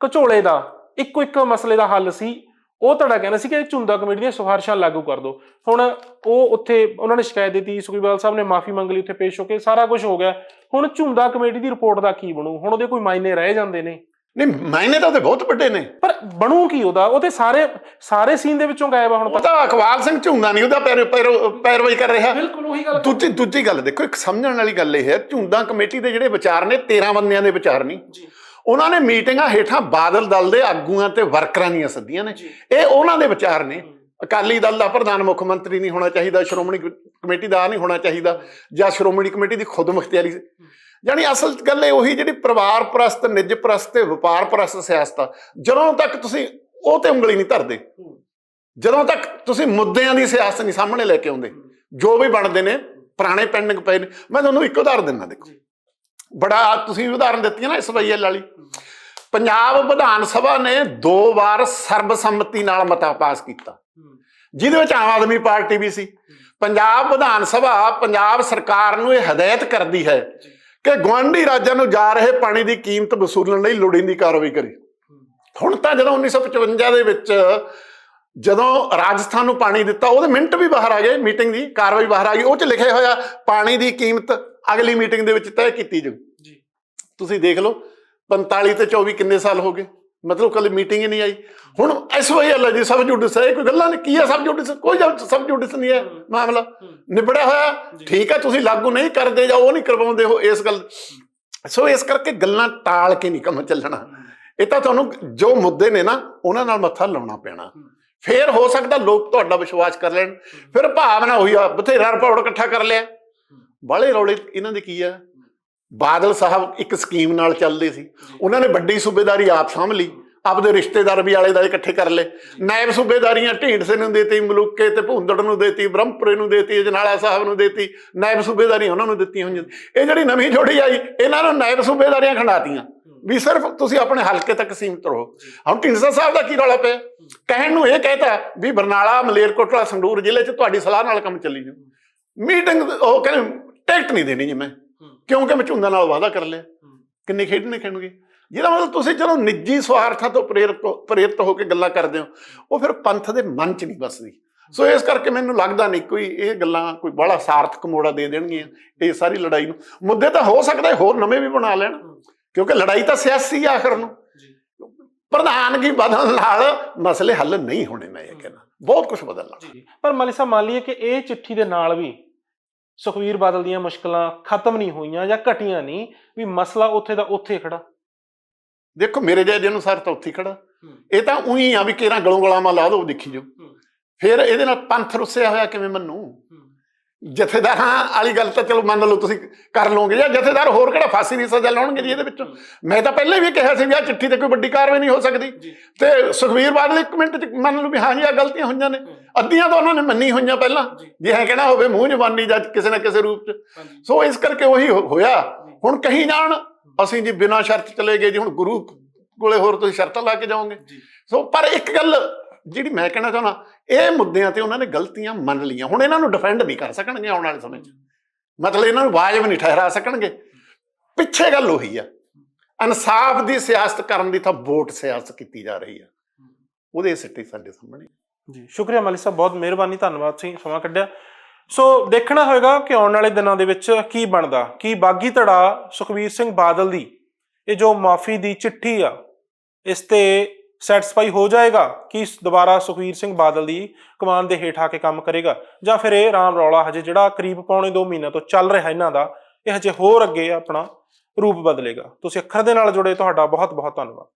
[SPEAKER 1] ਘਚੋਲੇ ਦਾ, ਇੱਕੋ ਇੱਕ ਮਸਲੇ ਦਾ ਹੱਲ ਸੀ। ਉਹ ਤੁਹਾਡਾ ਕਹਿਣਾ ਸੀ ਕਿ ਝੁੰਦਾ ਕਮੇਟੀ ਦੀਆਂ ਸਿਫਾਰਿਸ਼ਾਂ ਲਾਗੂ ਕਰ ਦਿਓ। ਹੁਣ ਉਹ ਉੱਥੇ ਉਹਨਾਂ ਨੇ ਸ਼ਿਕਾਇਤ ਦਿੱਤੀ, ਸੁਖਬੀਰ ਸਾਹਿਬ ਨੇ ਮਾਫੀ ਮੰਗ ਲਈ ਉੱਥੇ ਪੇਸ਼ ਹੋ ਕੇ, ਸਾਰਾ ਕੁਝ ਹੋ ਗਿਆ। ਹੁਣ ਝੁੰਦਾ ਕਮੇਟੀ ਦੀ ਰਿਪੋਰਟ ਦਾ ਕੀ ਬਣੂ? ਹੁਣ ਉਹਦੇ ਕੋਈ ਮਾਇਨੇ ਰਹਿ ਜਾਂਦੇ ਨੇ।
[SPEAKER 2] ਨਹੀਂ ਮਾਇਨੇ ਤਾਂ ਉਹਦੇ ਬਹੁਤ ਵੱਡੇ ਨੇ।
[SPEAKER 1] ਪਰ ਬਣੂ ਕੀ ਉਹਦਾ? ਉਹ ਤੇ ਸਾਰੇ ਸਾਰੇ ਸੀਨ ਦੇ ਵਿੱਚੋਂ ਗਾਇਬ ਆ ਹੁਣ
[SPEAKER 2] ਉਹ ਤਾਂ ਅਕਵਾਲ ਸਿੰਘ ਝੁੰਦਾ ਨਹੀਂ ਉਹਦਾ ਪੈਰ ਪੈਰ- ਪੈਰਵਾਈ ਕਰ ਰਿਹਾ।
[SPEAKER 1] ਬਿਲਕੁਲ ਉਹੀ ਗੱਲ।
[SPEAKER 2] ਦੂਜੀ ਦੂਜੀ ਗੱਲ ਦੇਖੋ ਇੱਕ ਸਮਝਣ ਵਾਲੀ ਗੱਲ ਇਹ ਹੈ ਝੁੰਦਾ ਕਮੇਟੀ ਦੇ ਜਿਹੜੇ ਵਿਚਾਰ ਨੇ 13 ਬੰਦਿਆਂ ਦੇ ਵਿਚਾਰ ਨਹੀਂ
[SPEAKER 1] ਜੀ।
[SPEAKER 2] ਉਹਨਾਂ ਨੇ ਮੀਟਿੰਗਾਂ ਹੇਠਾਂ ਬਾਦਲ ਦਲ ਦੇ ਆਗੂਆਂ ਤੇ ਵਰਕਰਾਂ ਦੀਆਂ ਸੱਦੀਆਂ ਨੇ। ਇਹ ਉਹਨਾਂ ਦੇ ਵਿਚਾਰ ਨੇ। ਅਕਾਲੀ ਦਲ ਦਾ ਪ੍ਰਧਾਨ ਮੁੱਖ ਮੰਤਰੀ ਨਹੀਂ ਹੋਣਾ ਚਾਹੀਦਾ ਸ਼੍ਰੋਮਣੀ ਕਮੇਟੀ ਦਾ ਨਹੀਂ ਹੋਣਾ ਚਾਹੀਦਾ ਜਾਂ ਸ਼੍ਰੋਮਣੀ ਕਮੇਟੀ ਦੀ ਖੁਦ ਮੁਖਤਿਆਰੀ ਅਸਲ ਗੱਲ ਇਹ ਉਹੀ ਜਿਹੜੀ ਪਰਿਵਾਰ ਪ੍ਰਸਤ, ਨਿੱਜ ਪ੍ਰਸਤ ਤੇ ਵਪਾਰ ਪ੍ਰਸਤ ਸਿਆਸਤ ਆ, ਜਦੋਂ ਤੱਕ ਤੁਸੀਂ ਉਹ ਤੇ ਉਂਗਲੀ ਨਹੀਂ ਧਰਦੇ, ਜਦੋਂ ਤੱਕ ਤੁਸੀਂ ਮੁੱਦਿਆਂ ਦੀ ਸਿਆਸਤ ਨਹੀਂ ਸਾਹਮਣੇ ਲੈ ਕੇ ਆਉਂਦੇ, ਜੋ ਵੀ ਬਣਦੇ ਨੇ, ਪੁਰਾਣੇ ਪੈਂਡਿੰਗ ਪਏ ਨੇ, ਮੈਂ ਤੁਹਾਨੂੰ ਇੱਕ ਉਦਾਹਰਨ ਦਿੰਦਾ ਦੇਖੋ। ਬੜਾ ਤੁਸੀਂ ਉਦਾਹਰਨ ਦਿੱਤੀ ਹੈ ਨਾ ਐਸਵਾਈਐਲ ਵਾਲੀ ਪੰਜਾਬ ਵਿਧਾਨ ਸਭਾ ਨੇ ਦੋ ਵਾਰ ਸਰਬਸੰਮਤੀ ਨਾਲ ਮਤਾ ਪਾਸ ਕੀਤਾ। ਜਿਹਦੇ ਵਿੱਚ ਆਮ ਆਦਮੀ ਪਾਰਟੀ ਵੀ ਸੀ। ਪੰਜਾਬ ਵਿਧਾਨ ਸਭਾ ਪੰਜਾਬ ਸਰਕਾਰ ਨੂੰ ਇਹ ਹਦਾਇਤ ਕਰਦੀ ਹੈ ਕਿ ਗੁਆਂਢੀ ਰਾਜਾਂ ਨੂੰ ਜਾ ਰਹੇ ਪਾਣੀ ਦੀ ਕੀਮਤ ਵਸੂਲਣ ਲਈ ਲੋੜੀਂਦੀ ਕਾਰਵਾਈ ਕਰੇ। ਹੁਣ ਤਾਂ ਜਦੋਂ 1955 ਦੇ ਵਿੱਚ ਜਦੋਂ ਰਾਜਸਥਾਨ ਨੂੰ ਪਾਣੀ ਦਿੱਤਾ ਉਹਦੇ ਮਿੰਟ ਵੀ ਬਾਹਰ ਆ ਗਏ ਮੀਟਿੰਗ ਦੀ ਕਾਰਵਾਈ ਬਾਹਰ ਆ ਗਈ। ਉਹ ਚ ਲਿਖਿਆ ਹੋਇਆ ਪਾਣੀ ਦੀ ਕੀਮਤ ਅਗਲੀ ਮੀਟਿੰਗ ਦੇ ਵਿੱਚ ਤੈਅ ਕੀਤੀ ਜਾਊ।
[SPEAKER 1] ਜੀ।
[SPEAKER 2] ਤੁਸੀਂ ਦੇਖ ਲਓ 45 ਤੇ 24 ਕਿੰਨੇ ਸਾਲ ਹੋ ਗਏ? ਮਤਲਬ ਕੱਲ ਮੀਟਿੰਗ ਹੀ ਨਹੀਂ ਆਈ। ਹੁਣ ਇਸ ਵਜ੍ਹਾ ਅੱਲਾ ਜੀ ਸਬ ਜੁਡਿਸ ਹੈ ਕੋਈ ਗੱਲਾਂ ਨਹੀਂ ਕੀ ਹੈ ਸਬ ਜੁਡਿਸ? ਕੋਈ ਸਬ ਜੁਡਿਸ ਨਹੀਂ ਹੈ ਮਾਮਲਾ ਨਿਬੜਿਆ ਹੋਇਆ। ਠੀਕ ਹੈ ਤੁਸੀਂ ਲਾਗੂ ਨਹੀਂ ਕਰਦੇ ਜਾਂ ਉਹ ਨਹੀਂ ਕਰਵਾਉਂਦੇ ਹੋ ਇਸ ਗੱਲ। ਸੋ ਇਸ ਕਰਕੇ ਗੱਲਾਂ ਟਾਲ ਕੇ ਨਹੀਂ ਕੰਮ ਚੱਲਣਾ। ਇਹ ਤਾਂ ਤੁਹਾਨੂੰ ਜੋ ਮੁੱਦੇ ਨੇ ਨਾ ਉਹਨਾਂ ਨਾਲ ਮੱਥਾ ਲਾਉਣਾ ਪੈਣਾ। ਫੇਰ ਹੋ ਸਕਦਾ ਲੋਕ ਤੁਹਾਡਾ ਵਿਸ਼ਵਾਸ ਕਰ ਲੈਣ। ਫਿਰ ਭਾਵਨਾ ਹੋਈ ਆ ਬਥੇਰਾ ਰਿਪੋਰਟ ਇਕੱਠਾ ਕਰ ਲਿਆ। ਬਾਲੇ ਰੌਲੇ ਇਹਨਾਂ ਦੇ ਕੀ ਆ? ਬਾਦਲ ਸਾਹਿਬ ਇੱਕ ਸਕੀਮ ਨਾਲ ਚੱਲਦੇ ਸੀ। ਉਹਨਾਂ ਨੇ ਵੱਡੀ ਸੂਬੇਦਾਰੀ ਆਪ ਸਾਂਭ ਲਈ। ਆਪਦੇ ਰਿਸ਼ਤੇਦਾਰ ਵੀ ਆਲੇ ਦਾਲੇ ਇਕੱਠੇ ਕਰ ਲਏ। ਨਾਇਬ ਸੂਬੇਦਾਰੀਆਂ ਢੀਂਡਸੇ ਨੂੰ ਦੇਤੀ, ਮਲੂਕੇ ਤੇ ਭੁੰਦੜ ਨੂੰ ਦੇਤੀ, ਬ੍ਰਹਮਪੁਰੇ ਨੂੰ ਦੇਤੀ, ਅਜਨਾਲਾ ਸਾਹਿਬ ਨੂੰ ਦੇਤੀ, ਨਾਇਬ ਸੂਬੇਦਾਰੀ ਉਹਨਾਂ ਨੂੰ ਦਿੱਤੀਆਂ ਹੋਈਆਂ ਇਹ ਜਿਹੜੀ ਨਵੀਂ ਜੋੜੀ ਆਈ, ਇਹਨਾਂ ਨੂੰ ਨਾਇਬ ਸੂਬੇਦਾਰੀਆਂ ਖੰਡਾਤੀਆਂ। ਵੀ ਸਿਰਫ ਤੁਸੀਂ ਆਪਣੇ ਹਲਕੇ ਤੱਕ ਸੀਮਿਤ ਰਹੋ। ਹੁਣ ਢੀਂਡਸਾ ਸਾਹਿਬ ਦਾ ਕੀ ਰੌਲਾ ਪਿਆ? ਕਹਿਣ ਨੂੰ ਇਹ ਕਹਿਤਾ ਵੀ ਬਰਨਾਲਾ, ਮਲੇਰਕੋਟਲਾ, ਸੰਗਰੂਰ ਜ਼ਿਲ੍ਹੇ 'ਚ ਤੁਹਾਡੀ ਸਲਾਹ ਨਾਲ ਕੰਮ ਚੱਲੀ ਜਾਊ। ਮੀਟਿੰਗ ਉਹ ਕਹਿੰਦੇ, ਟਿਕਟ ਨਹੀਂ ਦੇਣੀ ਜੀ ਮੈਂ। ਕਿਉਂਕਿ ਮੈਂ ਝੁੰਦਾ ਨਾਲ ਵਾਅਦਾ ਕਰ ਲਿਆ? ਕਿੰਨੇ ਖੇਡਣੇ ਖੇਡਣਗੇ? ਜਿਹਦਾ ਮਤਲਬ ਤੁਸੀਂ ਜਦੋਂ ਨਿੱਜੀ ਸਵਾਰਥਾਂ ਤੋਂ ਪ੍ਰੇਰਿਤ ਪ੍ਰੇਰਿਤ ਹੋ ਕੇ ਗੱਲਾਂ ਕਰਦੇ ਹੋ ਉਹ ਫਿਰ ਪੰਥ ਦੇ ਮਨ 'ਚ ਨਹੀਂ ਬਸਦੀ ਸੋ ਇਸ ਕਰਕੇ ਮੈਨੂੰ ਲੱਗਦਾ ਨਹੀਂ ਕੋਈ ਇਹ ਗੱਲਾਂ ਕੋਈ ਬੜਾ ਸਾਰਥਕ ਮੋੜਾ ਦੇ ਦੇਣਗੀਆਂ ਇਹ ਸਾਰੀ ਲੜਾਈ ਨੂੰ। ਮੁੱਦੇ ਤਾਂ ਹੋ ਸਕਦਾ ਹੋਰ ਨਵੇਂ ਵੀ ਬਣਾ ਲੈਣ ਕਿਉਂਕਿ ਲੜਾਈ ਤਾਂ ਸਿਆਸੀ ਆਖਰ ਨੂੰ। ਪ੍ਰਧਾਨਗੀ ਬਦਲਣ ਨਾਲ ਮਸਲੇ ਹੱਲ ਨਹੀਂ ਹੋਣੇ ਮੈਂ ਇਹ ਕਹਿੰਦਾ ਬਹੁਤ ਕੁਝ ਬਦਲਣਾ।
[SPEAKER 1] ਪਰ ਮਾਲੀ ਸਾਹਿਬ ਮੰਨ ਲਈਏ ਕਿ ਇਹ ਚਿੱਠੀ ਦੇ ਨਾਲ ਵੀ ਸੁਖਵੀਰ ਬਾਦਲ ਦੀਆਂ ਮੁਸ਼ਕਲਾਂ ਖਤਮ ਨਹੀਂ ਹੋਈਆਂ ਜਾਂ ਘਟੀਆਂ ਨਹੀਂ ਵੀ ਮਸਲਾ ਉੱਥੇ ਦਾ ਉੱਥੇ ਖੜਾ।
[SPEAKER 2] ਦੇਖੋ ਮੇਰੇ ਜਿਹੇ ਅਨੁਸਾਰ ਤਾਂ ਉੱਥੇ ਖੜਾ। ਇਹ ਤਾਂ ਉਹੀ ਆ ਵੀ ਕਿਹੜਾ ਗਲੋਂ ਗਲਾਮਾ ਲਾ ਦੋ ਦੇਖੀ ਜੋ ਫਿਰ ਇਹਦੇ ਨਾਲ ਪੰਥ ਰੁੱਸਿਆ ਹੋਇਆ ਕਿਵੇਂ ਮੰਨੂ? ਜਥੇਦਾਰਾਂ ਵਾਲੀ ਗੱਲ ਤਾਂ ਚਲੋ ਮੰਨ ਲਓ ਤੁਸੀਂ ਕਰ ਲਓਗੇ ਜਾਂ ਜਥੇਦਾਰ ਹੋਰ ਕਿਹੜਾ ਫਾਂਸੀ ਦੀ ਸਜ਼ਾ ਲਾਉਣਗੇ ਜੀ ਇਹਦੇ ਵਿੱਚੋਂ? ਮੈਂ ਤਾਂ ਪਹਿਲਾਂ ਵੀ ਕਿਹਾ ਸੀ ਵੀ ਆ ਚਿੱਠੀ ਤੇ ਕੋਈ ਵੱਡੀ ਕਾਰਵਾਈ ਨਹੀਂ ਹੋ ਸਕਦੀ। ਤੇ ਸੁਖਵੀਰ ਬਾਦਲ ਇੱਕ ਮਿੰਟ ਚ ਮੰਨ ਲਓ ਵੀ ਹਾਂ ਜੀ ਆ ਗਲਤੀਆਂ ਹੋਈਆਂ ਨੇ। ਅੱਧੀਆਂ ਤਾਂ ਉਹਨਾਂ ਨੇ ਮੰਨੀ ਹੋਈਆਂ ਪਹਿਲਾਂ। ਜੇ। ਐ ਕਹਿਣਾ ਹੋਵੇ ਮੂੰਹ ਜ਼ਬਾਨੀ ਜਾਂ ਕਿਸੇ ਨਾ ਕਿਸੇ ਰੂਪ ਚ। ਸੋ ਇਸ ਕਰਕੇ ਉਹੀ ਹੋ- ਹੋਇਆ। ਹੁਣ ਕਹੀਂ ਜਾਣ ਅਸੀਂ ਜੀ ਬਿਨਾਂ ਸ਼ਰਤ ਚਲੇ ਗਏ ਜੀ ਹੁਣ ਗੁਰੂ ਕੋਲੇ ਹੋਰ ਤੁਸੀਂ ਸ਼ਰਤਾਂ ਲਾ ਕੇ ਜਾਓਗੇ। ਸੋ ਪਰ ਇੱਕ ਗੱਲ ਜਿਹੜੀ ਮੈਂ ਕਹਿਣਾ ਚਾਹੁੰਦਾ, ਇਹ ਮੁੱਦਿਆਂ ਤੇ ਉਹਨਾਂ ਨੇ ਗਲਤੀਆਂ ਮੰਨ ਲਈਆਂ। ਹੁਣ ਇਹਨਾਂ ਨੂੰ ਡਿਫੈਂਡ ਨਹੀਂ ਕਰ ਸਕਣਗੇ ਆਉਣ ਵਾਲੇ ਸਮੇਂ 'ਚ। ਮਤਲਬ ਇਹਨਾਂ ਨੂੰ ਵਾਜਬ ਨਹੀਂ ਠਹਿਰਾ ਸਕਣਗੇ। ਪਿੱਛੇ ਗੱਲ ਉਹੀ ਆ। ਇਨਸਾਫ ਦੀ ਸਿਆਸਤ ਕਰਨ ਦੀ ਤਾਂ ਵੋਟ ਸਿਆਸਤ ਕੀਤੀ ਜਾ ਰਹੀ ਆ। ਉਹਦੇ ਸਿੱਟੇ ਸਾਡੇ ਸਾਹਮਣੇ।
[SPEAKER 1] ਜੀ, ਸ਼ੁਕਰੀਆ ਮਾਲੀ ਸਾਹਿਬ, ਬਹੁਤ ਮਿਹਰਬਾਨੀ, ਧੰਨਵਾਦ, ਤੁਸੀਂ ਸਮਾਂ ਕੱਢਿਆ। ਸੋ ਦੇਖਣਾ ਹੋਏਗਾ ਕਿ ਆਉਣ ਵਾਲੇ ਦਿਨਾਂ ਦੇ ਵਿੱਚ ਕੀ ਬਣਦਾ। ਕੀ ਬਾਗੀ ਧੜਾ ਸੁਖਵੀਰ ਸਿੰਘ ਬਾਦਲ ਦੀ, ਇਹ ਜੋ ਮਾਫੀ ਦੀ ਚਿੱਠੀ ਆ, ਇਸ ਤੇ ਸੈਟੀਸਫਾਈ ਹੋ ਜਾਏਗਾ ਕਿ ਦੁਬਾਰਾ ਸੁਖਵੀਰ ਸਿੰਘ ਬਾਦਲ ਦੀ ਕਮਾਨ ਦੇ ਹੇਠ ਆ ਕੇ ਕੰਮ ਕਰੇਗਾ ਜਾਂ ਫਿਰ ਇਹ ਰਾਮ ਰੌਲਾ ਹਜੇ ਜਿਹੜਾ ਕਰੀਬ ਪੌਣੇ 2 ਮਹੀਨਿਆਂ ਤੋਂ ਚੱਲ ਰਿਹਾ ਇਹਨਾਂ ਦਾ, ਇਹ ਹਜੇ ਹੋਰ ਅੱਗੇ ਆਪਣਾ ਰੂਪ ਬਦਲੇਗਾ। ਤੁਸੀਂ ਅੱਖਰ ਦੇ ਨਾਲ ਜੁੜੇ, ਤੁਹਾਡਾ ਬਹੁਤ ਬਹੁਤ ਧੰਨਵਾਦ।